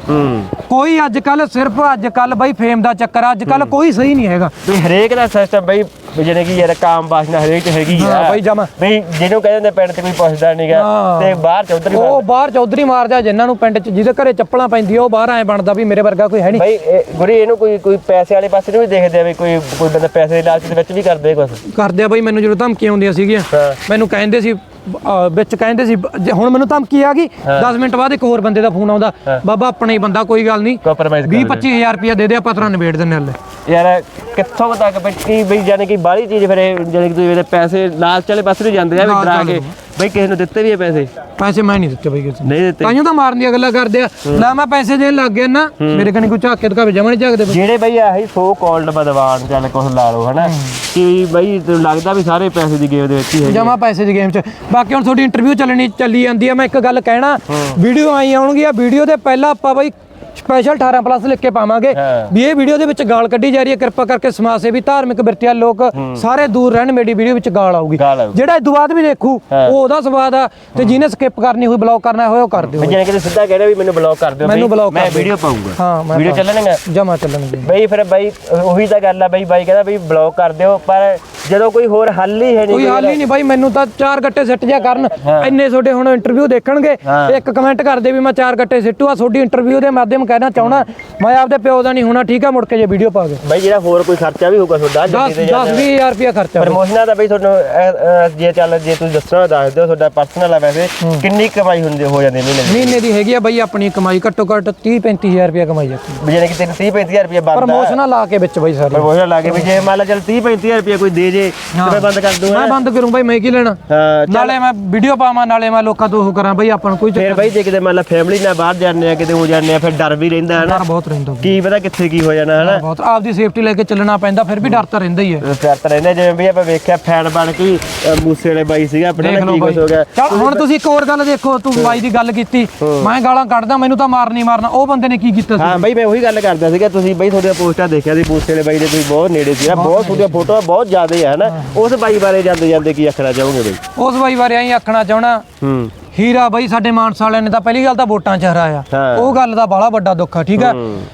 ਕੋਈ ਅੱਜ ਕੱਲ ਸਿਰਫ ਅੱਜ ਕੱਲ ਬਈ ਫੇਮ ਦਾ ਚੱਕਰ ਅੱਜ ਕੱਲ ਕੋਈ ਸਹੀ ਨਹੀਂ ਹੈਗਾ ਵੀ ਹਰੇਕ ਦਾ ਸਿਸਟਮ ਬਈ ਜਿਹਨੇ ਕੀ ਯਾਰ ਕਾਮ ਬਾਸ਼ਨਾ ਹਰੇਕ ਚ ਹੈਗੀ ਆ ਹਾਂ, ਬਈ ਜਮਾਂ। ਬਈ ਜਿਹਨੂੰ ਕਹਿੰਦੇ ਨੇ ਪਿੰਡ ਤੇ ਕੋਈ ਪੁੱਛਦਾ ਨਹੀਂਗਾ। ਤੇ ਬਾਹਰ ਚੌਧਰੀ ਉਹ ਬਾਹਰ ਚੌਧਰੀ ਮਾਰਦਾ ਜਿਨ੍ਹਾਂ ਨੂੰ ਪਿੰਡ 'ਚ ਜਿਹਦੇ ਘਰੇ ਚੱਪਲਾਂ ਪੈਂਦੀਆਂ ਉਹ ਬਾਹਰ ਐ ਬਣਦਾ ਵੀ ਮੇਰੇ ਵਰਗਾ ਕੋਈ ਹੈ ਨਹੀਂ ਬਈ ਗੁਰੀ ਇਹਨੂੰ ਕੋਈ ਕੋਈ ਪੈਸੇ ਵਾਲੇ ਪਾਸੇ ਨੂੰ ਵੀ ਦੇਖਦੇ ਆ ਵੀ ਕੋਈ ਕੋਈ ਬੰਦਾ ਪੈਸੇ ਦੇ ਲਾਲਚ ਦੇ ਵਿੱਚ ਵੀ ਕਰਦੇ ਕੁਝ ਕਰਦੇ ਆ ਬਈ ਮੈਨੂੰ ਜਦੋਂ ਧਮਕੀਆਂ ਆਉਂਦੀਆਂ ਸੀਗੀਆਂ। ਮੈਨੂੰ ਕਹਿੰਦੇ ਸੀ ਅਹ ਵਿੱਚ ਕਹਿੰਦੇ ਸੀ ਜੇ ਹੁਣ ਮੈਨੂੰ ਧਮਕੀ ਆ ਗਈ 10 ਮਿੰਟ ਬਾਅਦ ਇੱਕ ਹੋਰ ਬੰਦੇ ਦਾ ਫੋਨ ਆਉਂਦਾ ਬਾਬਾ ਆਪਣਾ ਹੀ ਬੰਦਾ ਕੋਈ ਗੱਲ ਨਹੀਂ। ਕੰਪਰਮਾਈਜ਼ 20 25000 ਰੁਪਇਆ ਦੇ ਦੇ ਆਪਾਂ ਤੇਰਾ ਨਿਬੇੜ ਦਿੰਨੇ ਹਲੇ। ਯਾਰ ਕਿੱਥੋਂ ਕੁ ਬਈ ਕੀ ਬਈ ਜਾਨੀ ਕਿ ਬਾਹਲੀ ਚੀਜ਼ ਫਿਰ ਇਹ ਜਾਨੀ ਕਿ ਤੁਸੀਂ ਇਹਦੇ ਪੈਸੇ ਲਾਲਚ ਵਾਲੇ ਪਾਸੇ ਨੂੰ ਜਾਂਦੇ ਆ ਵੀ ਡਰਾ ਕੇ ਬਈ ਕਿਸੇ ਨੂੰ ਦਿੱਤੇ ਵੀ ਆ ਪੈਸੇ? ਪੈਸੇ ਮੈਂ ਨਹੀਂ ਦਿੱਤੇ ਬਈ ਕਿਸੇ ਨੂੰ। ਨਹੀਂ ਦਿੱਤੇ? ਤਾਈਓ ਤਾਂ ਮਾਰਨ ਦੀਆਂ ਗੱਲਾਂ ਕਰਦੇ ਆ। ਲੈ ਮੈਂ ਪੈਸੇ ਦੇਣ ਲੱਗ ਗਿਆ ਨਾ ਮੇਰੇ ਕਣੀ ਕੋਈ ਝਾਕ ਦਿਖਾਵੇ ਜਮਾ ਨਹੀਂ ਝਾਕਦੇ। ਜਿਹੜੇ ਬਈ ਆਹੀ ਸੋ ਕਾਲਡ ਬਦਵਾਨ ਚੱਲ ਕੁਝ ਲਾ ਲਓ ਹਨਾ? ਕਿ ਬਈ ਤੈਨੂੰ ਲੱਗਦਾ ਵੀ ਸਾਰੇ ਪੈਸੇ ਦੀ ਗੇਮ ਦੇ ਵਿੱਚ ਹੀ ਹੈਗੇ। ਜਮਾ ਪੈਸੇ ਦੀ ਗੇਮ 'ਚ। ਬਾਕੀ ਹੁਣ ਤੁਹਾਡੀ ਇੰਟਰਵਿਊ ਚੱਲਣੀ ਚੱਲੀ ਜਾਂਦੀ ਆ ਮੈਂ ਇੱਕ ਗੱਲ ਕਹਿਣਾ। ਵੀਡੀਓ ਆਈ ਆਉਣਗੀ ਆ ਵੀਡੀਓ ਦੇ ਪਹਿਲਾਂ ਆਪਾਂ ਬਈ ਸਪੈਸ਼ਲ 18 ਪਲੱਸ ਲਿਖ ਕੇ ਪਾਵਾਂਗੇ। ਵੀ ਇਹ ਵੀਡੀਓ ਦੇ ਵਿੱਚ ਗਾਲ ਕੱਢੀ ਜਾ ਰਹੀ ਹੈ। ਕਿਰਪਾ ਕਰਕੇ ਸਮਾਜ ਸੇਵੀ ਧਾਰਮਿਕ ਬਿਰਤੀਆ ਲੋਕ ਸਾਰੇ ਦੂਰ ਰਹਿਣ ਮੇਰੀ ਵੀਡੀਓ ਵਿੱਚ ਗਾਲ ਆਊਗੀ। ਜਿਹੜਾ ਇਸ ਤੋਂ ਬਾਅਦ ਵੀ ਦੇਖੂ ਉਹ ਉਹਦਾ ਸਵਾਦ ਆ। ਤੇ ਜਿਹਨੇ ਸਕਿਪ ਕਰਨੀ ਹੋਈ ਬਲੌਕ ਕਰਨਾ ਹੋਇਆ ਉਹ ਕਰ ਦਿਓ। ਬਈ ਜਾਨੀ ਕਿ ਤੁਸੀਂ ਸਿੱਧਾ ਕਹਿ ਰਹੇ ਵੀ ਮੈਨੂੰ ਬਲੌਕ ਕਰ ਦਿਓ ਮੈਨੂੰ ਮੈਂ। ਵੀਡੀਓ ਪਾਉਂਗਾ ਹਾਂ ਮੈਂ ਵੀਡੀਓ ਚੱਲਣਗਾ ਜਮਾ ਚੱਲਣਗੇ ਬਈ ਫਿਰ ਬਈ ਉਹੀ ਤਾਂ ਗੱਲ ਆ ਬਈ ਬਾਈ ਕਹਿੰਦਾ ਬਈ ਬਲੌਕ ਕਰ ਦਿਓ ਪਰ ਜਦੋਂ ਕੋਈ ਹੋਰ ਹੱਲ ਹੀ ਹੈ ਨਹੀਂ ਕੋਈ ਹਾਲ ਹੀ ਨਹੀਂ ਬਾਈ ਮੈਨੂੰ ਤਾਂ ਚਾਰ ਗੱਟੇ ਸਿੱਟ ਜਾ ਕਰਨ। ਇੰਨੇ ਤੁਹਾਡੇ ਹੁਣ ਇੰਟਰਵਿਊ ਦੇਖਣਗੇ। ਇੱਕ ਕਮੈਂਟ ਕਰਦੇ ਵੀ ਮੈਂ ਚਾਰ ਗੱਟੇ ਸਿੱਟੂ ਆ ਤੁਹਾਡੀ ਇੰਟਰਵਿਊ ਦੇ ਮਾਧਿਅਮ ਤੁਹਾਨੂੰ ਕਹਿਣਾ ਚਾਹਣਾ ਮੈਂ ਆਪਦੇ ਪਿਓ ਦਾ ਨਹੀਂ ਹੋਣਾ ਠੀਕ ਆ ਮੁੜ ਕੇ ਜੇ ਵੀਡੀਓ ਪਾ ਕੇ। ਬਾਈ ਜਿਹੜਾ ਹੋਰ ਕੋਈ ਖਰਚਾ ਵੀ ਹੋਊਗਾ ਤੁਹਾਡਾ 10 ਜੱਦੀ ਤੇ 10 ਜਾਂਦੇ 20000 ਰੁਪਇਆ ਖਰਚਾ। ਪ੍ਰਮੋਸ਼ਨਾਂ ਦਾ ਬਈ ਤੁਹਾਨੂੰ ਜੇ ਚੱਲ ਜੇ ਤੁਸੀਂ ਦੱਸਣਾ ਦੱਸ ਦਿਓ ਤੁਹਾਡਾ ਪਰਸਨਲ ਆ ਵੈਸੇ ਕਿੰਨੀ ਕਮਾਈ ਹੁੰਦੀ ਹੋ ਜਾਂਦੀ ਹੈ ਮਹੀਨੇ ਦੀ? ਮਹੀਨੇ ਦੀ ਹੈਗੀ ਆ ਬਈ ਆਪਣੀ ਕਮਾਈ ਘੱਟੋ ਘੱਟ 30 35000 ਰੁਪਇਆ ਕਮਾਈ ਜਾਂਦੀ ਵੀ ਜਾਨੀ ਕਿ ਤੈਨੂੰ 30 35000 ਰੁਪਏ ਬਣਦਾ। ਪ੍ਰਮੋਸ਼ਨਾਂ ਲਾ ਕੇ ਵਿੱਚ ਬਈ ਸਾਰੀ ਪ੍ਰਮੋਸ਼ਨ ਲਾ ਕੇ ਵੀ ਜੇ ਮੰਨ ਲਾ ਚੱਲ 30 35000 ਰੁਪਏ ਕੋਈ ਦੇ ਜੇ ਤੇ ਮੈਂ ਬੰਦ ਕਰ ਦੂੰਗਾ? ਮੈਂ ਬੰਦ ਕਰੂੰ ਬਈ ਮੈਂ ਕੀ ਲੈਣਾ? ਹਾਂ ਨਾਲੇ ਮੈਂ ਵੀਡੀਓ ਪਾਵਾਂ ਨਾਲੇ ਮੈਂ ਲੋਕਾਂ ਤੋਂ ਉਹ ਕਰਾਂ ਬਈ ਆਪਾਂ ਨੂੰ ਕੋਈ ਫਿਰ ਬਾਈ ਜੇ ਕਿਤੇ ਮੰਨ ਲਾ ਫੈਮਿਲੀ ਨਾਲ ਬਾਹਰ ਜਾਂਦੇ ਆ ਕਿਤੇ ਹੋ ਜਾਂਦੇ ਆ ਫਿਰ ਡਰ ਵੀ ਰਹਿੰਦਾ ਹੈ ਨਾ। ਡਰ ਬਹੁਤ ਰਹਿੰਦਾ। ਕੀ ਪਤਾ ਕਿੱਥੇ ਕੀ ਹੋ ਜਾਣਾ ਹੈ ਨਾ? ਬਹੁਤ। ਆਪਦੀ ਸੇਫਟੀ ਲੈ ਕੇ ਚੱਲਣਾ ਪੈਂਦਾ ਫਿਰ ਵੀ ਡਰ ਤਾਂ ਰਹਿੰਦਾ ਹੀ ਹੈ। ਫਿਰ ਤਾਂ ਰਹਿੰਦੇ ਜਿਵੇਂ ਵੀ ਆਪਾਂ ਵੇਖਿਆ ਫੈਨ ਬਣ ਕੇ ਮੂਸੇ ਵਾਲੇ ਬਾਈ ਸੀਗਾ ਆਪਣੇ ਨਾਲ ਕੀ ਕੁਝ ਹੋ ਗਿਆ। ਚਲ ਹੁਣ ਤੁਸੀਂ ਇੱਕ ਹੋਰ ਗੱਲ ਦੇਖੋ ਤੂੰ ਬਾਈ ਦੀ ਗੱਲ ਕੀਤੀ। ਮੈਂ ਗਾਲਾਂ ਕੱਢਦਾ ਮੈਨੂੰ ਤਾਂ ਮਾਰਨੀ ਮਾਰਨਾ। ਉਹ ਬੰਦੇ ਨੇ ਕੀ ਕੀਤਾ ਸੀ? ਹਾਂ ਬਾਈ ਮੈਂ ਉਹੀ ਗੱਲ ਕਰਦਾ ਸੀਗਾ ਤੁਸੀਂ ਬਾਈ ਤੁਹਾਡੀਆਂ ਪੋਸਟਾਂ ਦੇਖਿਆ ਸੀ ਮੂਸੇ ਵਾਲੇ ਬਾਈ ਦੇ ਤੁਸੀਂ ਬਹੁਤ ਨੇੜੇ ਸੀ ਬਹੁਤ ਤੁਹਾਡੀਆਂ ਫੋਟੋਆਂ ਬਹੁਤ ਜ਼ਿਆਦਾ ਹੈ ਨਾ? ਉਸ ਬਾਈ ਬਾਰੇ ਜਾਂਦੇ ਜਾਂਦੇ ਕੀ ਆਖਣਾ ਚਾਹੋਗੇ ਬਾਈ? ਉਸ ਬਾਈ ਬਾਰੇ ਐਂ ਆਖਣਾ ਚਾਹਣਾ। ਹੂੰ। ਹੀਰਾ ਬਾਈ ਸਾਡੇ ਮਾਨਸਾ ਵਾਲਿਆਂ ਨੇ ਤਾਂ ਪਹਿਲੀ ਗੱਲ ਤਾਂ ਵੋਟਾਂ 'ਚ ਹਰਾਇਆ। ਹਾਂ। ਉਹ ਗੱਲ ਦਾ ਬੜਾ ਵੱਡਾ ਦੁੱਖ ਆ ਠੀਕ ਆ?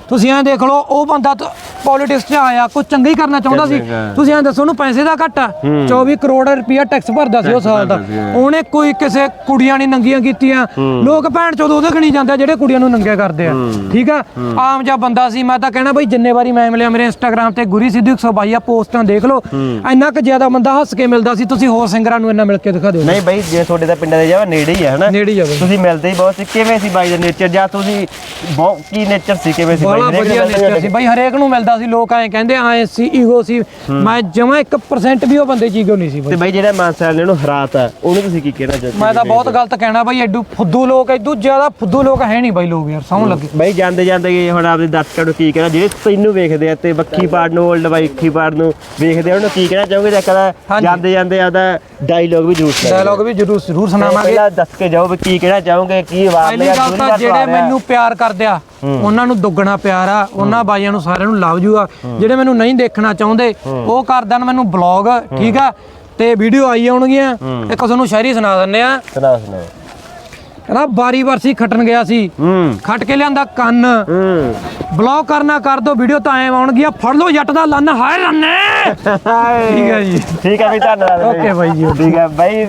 ਤੁਸੀਂ ਐਂ ਦੇਖ ਲਓ ਉਹ ਬੰਦਾ ਪੋਲਿਟਿਕਸ 'ਚ ਆਇਆ ਕੁਝ ਚੰਗਾ ਹੀ ਕਰਨਾ ਚਾਹੁੰਦਾ ਸੀ। ਚੰਗਾ। ਤੁਸੀਂ ਐਂ ਦੱਸੋ ਉਹਨੂੰ ਪੈਸੇ ਦਾ ਘੱਟ? ਆ 24 ਕਰੋੜ ਰੁਪਇਆ ਟੈਕਸ ਭਰਦਾ ਸੀ ਉਹ ਸਾਲ ਦਾ। ਉਹਨੇ ਕੋਈ ਕਿਸੇ ਕੁੜੀਆਂ ਨੇ ਨੰਗੀਆਂ ਕੀਤੀਆਂ। ਲੋਕ ਭੈਣ ਚੋਦ ਉਹਦੇ ਕਣੀ ਜਾਂਦੇ ਆ ਜਿਹੜੇ ਕੁੜੀਆਂ ਨੂੰ ਨੰਗਿਆ ਕਰਦੇ ਆ। ਠੀਕ ਆ? ਆਮ ਜਿਹਾ ਬੰਦਾ ਸੀ ਮੈਂ ਤਾਂ ਕਹਿਣਾ ਬਈ ਜਿੰਨੇ ਵਾਰੀ ਮੈਂ ਮਿਲਿਆ ਮੇਰੇ ਇੰਸਟਾਗ੍ਰam ਤੇ ਗੁਰੀ ਸਿੱਧੂ 122 ਆ ਪੋਸਟਾਂ ਦੇਖ ਲਓ। ਇੰਨਾ ਕੁ ਜ਼ਿਆਦਾ ਬੰਦਾ ਹੱਸ ਕੇ ਮਿਲਦਾ ਸੀ ਤੁਸੀਂ ਹੋਰ ਸਿੰਗਰਾਂ ਨੂੰ ਇੰਨਾ ਮਿਲ ਕੇ ਦਿਖਾ ਦਿਓ। ਨਹੀਂ ਬਾਈ ਜੇ ਤੁਹਾਡੇ ਤਾਂ ਪਿੰਡਾਂ ਦੇ ਜਾਵਾ ਨੇੜੇ ਹੀ ਹੈ ਹਨਾ ਨੇੜੇ ਹੀ ਆ ਬਈ। ਤੁਸੀਂ ਮਿਲਦੇ ਹੀ ਬਹੁਤ ਸੀ। ਕਿਵੇਂ ਸੀ ਬਾਈ ਦਾ ਨੇਚਰ ਜਾਂ ਤੁਸੀਂ ਬਹੁਤ ਕੀ ਨੇਚਰ ਸੀ? ਕਿਵੇਂ ਸੀ ਬੜਾ ਹਰੇਕ ਵਧੀਆ ਨੇਚਰ ਸੀ। ਬਾਈ ਹਰੇਕ ਨੂੰ ਮਿਲਦਾ ਸੀ। ਲੋਕ ਐਂ ਕਹਿੰਦੇ ਆਏ ਸੀ ਈਗੋ ਸੀ। ਮੈਂ ਜਮਾਂ 1% ਵੀ ਉਹ ਬੰਦੇ ਚ ਈਗੋ ਨਹੀਂ ਸੀ ਤੇ ਬਾਈ ਬਾਈ ਜਿਹੜਾ ਮਾਨਸਾ ਨੇ ਉਹਨੂੰ ਹਰਾਤਾ ਉਹਨੂੰ ਤੁਸੀਂ ਕੀ ਕਹਿਣਾ ਚਾਹੁੰਦੇ ਮੈਂ ਤਾਂ ਬਹੁਤ ਗਲਤ ਕਹਿਣਾ ਬਾਈ ਐਡੂ ਫੁੱਦੂ ਲੋਕ ਐਡੂ ਜ਼ਿਆਦਾ ਫੁੱਦੂ ਲੋਕ ਹੈ ਨਹੀਂ ਬਾਈ ਲੋਕ ਯਾਰ ਸੌਣ ਲੱਗੇ। ਬਾਈ ਜਾਂਦੇ ਜਾਂਦੇ ਇਹ ਹੁਣ ਆਪਦੇ ਦਰਸ਼ਕਾਂ ਨੂੰ ਕੀ ਕਹਿਣਾ? ਜਿਹੜੇ ਤੈਨੂੰ ਵੇਖਦੇ ਆ ਤੇ ਬੱਖੀ ਪਾੜ ਨੂੰ 올ਡ ਬਾਈ ਅੱਖੀ ਪਾੜ ਨੂੰ ਵੇਖਦੇ ਆ ਉਹਨੂੰ ਕੀ ਕਹਿਣਾ ਚਾਹੋਗੇ? ਜਾਂ ਕਦਾ ਹਾਂਜੀ। ਜਾਂਦੇ ਜਾਂਦੇ ਆਦਾ ਡਾਇਲੋਗ ਵੀ ਜ਼ਰੂਰ ਸੁਣਾਓ। ਡਾਇਲੌਗ ਵੀ ਜ਼ਰੂਰ ਜ਼ਰੂਰ ਸੁਣਾਵਾਂਗੇ। ਪਹਿਲਾਂ ਦੱਸ ਕੇ ਜਾਓ ਵੀ ਕੀ ਕਹਿਣਾ ਚਾਹੋਗੇ ਕੀ ਆਵਾਜ਼ ਪਹਿਲੀ ਗੱਲ ਤਾਂ ਜਿਹੜੇ ਮੈਨੂੰ ਪਿਆਰ ਕਰਦੇ ਆ ਉਹਨਾਂ ਨੂੰ ਦੁੱਗਣਾ ਪਿਆਰ ਆ ਉਹਨਾਂ ਬਾਈਆਂ ਨੂੰ ਸਾਰਿਆਂ ਨੂੰ ਲਵ ਜੂਗਾ ਜਿਹੜੇ ਮੈਨੂੰ ਨਹੀਂ ਦੇਖਣਾ ਚਾਹੁੰਦੇ ਉਹ ਕਰ ਦੇਣ ਮੈਨੂੰ ਬਲੌਗ ਠੀਕ ਆ? ਤੇ ਵੀਡੀਓ ਆਈ ਆਉਣਗੀਆਂ ਇੱਕ ਤੁਹਾਨੂੰ ਸ਼ਾਇਰੀ ਸੁਣਾ ਦਿੰਨੇ ਆ। ਸੁਣਾਓ ਸੁਣਾਓ ਕਹਿੰਦਾ ਬਾਰੀ ਵਰਸੀ ਖੱਟਣ ਗਿਆ ਸੀ। ਖੱਟ ਕੇ ਲਿਆਂਦਾ ਕੰਨ। ਹੂੰ। ਬਲੌਗ ਕਰਨਾ ਕਰ ਦੋ ਵੀਡੀਓ ਤਾਂ ਐ ਆਉਣਗੀਆਂ ਫੜ ਲਓ ਜੱਟ ਦਾ ਲੰਨ ਹਾਏ ਰੰਨੇ! ਠੀਕ ਹੈ ਜੀ। ਠੀਕ ਹੈ ਵੀ ਧੰਨਵਾਦ Okay ਬਾਈ। ਜੀ, ਠੀਕ ਹੈ ਬਾਈ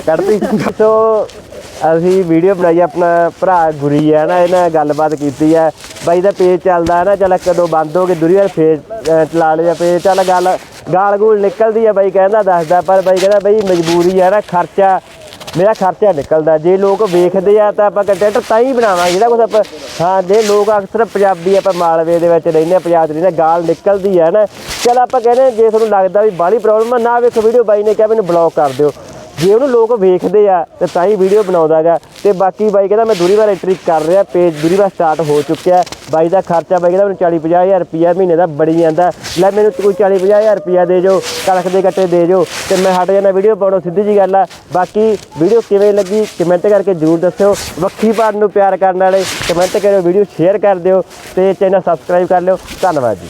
ਕੱਢਤੀ ਸੋ ਅਸੀਂ ਵੀਡੀਓ ਬਣਾਈ, ਆਪਣਾ ਭਰਾ ਗੁਰੀ ਹੈ ਨਾ, ਇਹਨਾਂ ਗੱਲਬਾਤ ਕੀਤੀ ਹੈ। ਬਾਈ ਦਾ ਪੇਜ ਚੱਲਦਾ ਹੈ ਨਾ, ਚੱਲ ਕਦੋਂ ਬੰਦ ਹੋ ਕੇ ਦੂਰੀ ਵਾਰ ਫੇਰ ਚਲਾ ਲਿਆ ਪੇਜ। ਚੱਲ ਗੱਲ, ਗਾਲ ਗੂਲ ਨਿਕਲਦੀ ਹੈ ਬਾਈ, ਕਹਿੰਦਾ ਦੱਸਦਾ, ਪਰ ਬਾਈ ਕਹਿੰਦਾ ਬਈ ਮਜਬੂਰੀ ਹੈ ਨਾ, ਖਰਚਾ, ਮੇਰਾ ਖਰਚਾ ਨਿਕਲਦਾ। ਜੇ ਲੋਕ ਵੇਖਦੇ ਆ ਤਾਂ ਆਪਾਂ ਕੰਟੈਂਟ ਤਾਂ ਹੀ ਬਣਾਵਾਂਗੇ ਜਿਹੜਾ ਕੁਝ ਆਪਾਂ। ਹਾਂ, ਜੇ ਲੋਕ ਅਕਸਰ ਪੰਜਾਬੀ ਆਪਾਂ ਮਾਲਵੇ ਦੇ ਵਿੱਚ ਰਹਿੰਦੇ ਆ, ਪੰਜਾਬ 'ਚ ਰਹਿੰਦੇ ਗਾਲ ਨਿਕਲਦੀ ਹੈ ਨਾ। ਚਲ ਆਪਾਂ ਕਹਿੰਦੇ ਜੇ ਤੁਹਾਨੂੰ ਲੱਗਦਾ ਵੀ ਬਾਹਲੀ ਪ੍ਰੋਬਲਮ ਆ, ਨਾ ਵੇਖੋ ਵੀਡੀਓ, ਬਾਈ ਨੇ ਕਿਹਾ ਮੈਨੂੰ ਬਲੌਕ ਕਰ ਦਿਓ। ਜੇ ਉਹਨੂੰ ਲੋਕ ਵੇਖਦੇ ਆ, ਤੇ ਤਾਂ ਹੀ ਵੀਡੀਓ ਬਣਾਉਂਦਾਗਾ ਤੇ ਬਾਕੀ ਬਾਈ ਕਹਿੰਦਾ, ਮੈਂ ਦੂਰੀ ਵਾਰ ਐਂਟਰੀ ਕਰ ਰਿਹਾ ਪੇਜ ਦੂਰੀ ਵਾਰ ਸਟਾਰਟ ਹੋ ਚੁੱਕਿਆ ਬਾਈ ਦਾ ਖਰਚਾ ਬਾਈ ਕਹਿੰਦਾ, ਮੈਨੂੰ 40 50000 ਰੁਪਿਆ ਮਹੀਨੇ ਦਾ ਬੜੀ ਜਾਂਦਾ। ਲੈ ਮੈਨੂੰ ਕੋਈ 40 50000 ਰੁਪਿਆ ਦੇ ਜੋ ਕਣਕ ਦੇ ਗੱਟੇ ਦੇ ਜੋ ਤੇ ਮੈਂ ਹਟ ਜਾਣਾ ਵੀਡੀਓ ਪਾਉਣੋਂ, ਸਿੱਧੀ ਜੀ ਗੱਲ ਆ। ਬਾਕੀ ਵੀਡੀਓ ਕਿਵੇਂ ਲੱਗੀ ਕਮੈਂਟ ਕਰਕੇ ਜਰੂਰ ਦੱਸਿਓ। ਵੱਖੀ ਪਾਰ ਨੂੰ ਪਿਆਰ ਕਰਨ ਵਾਲੇ ਕਮੈਂਟ ਕਰਿਓ ਵੀਡੀਓ ਸ਼ੇਅਰ ਕਰ ਦਿਓ, ਤੇ ਚੈਨਲ ਸਬਸਕ੍ਰਾਈਬ ਕਰ ਲਿਓ। ਧੰਨਵਾਦ ਜੀ।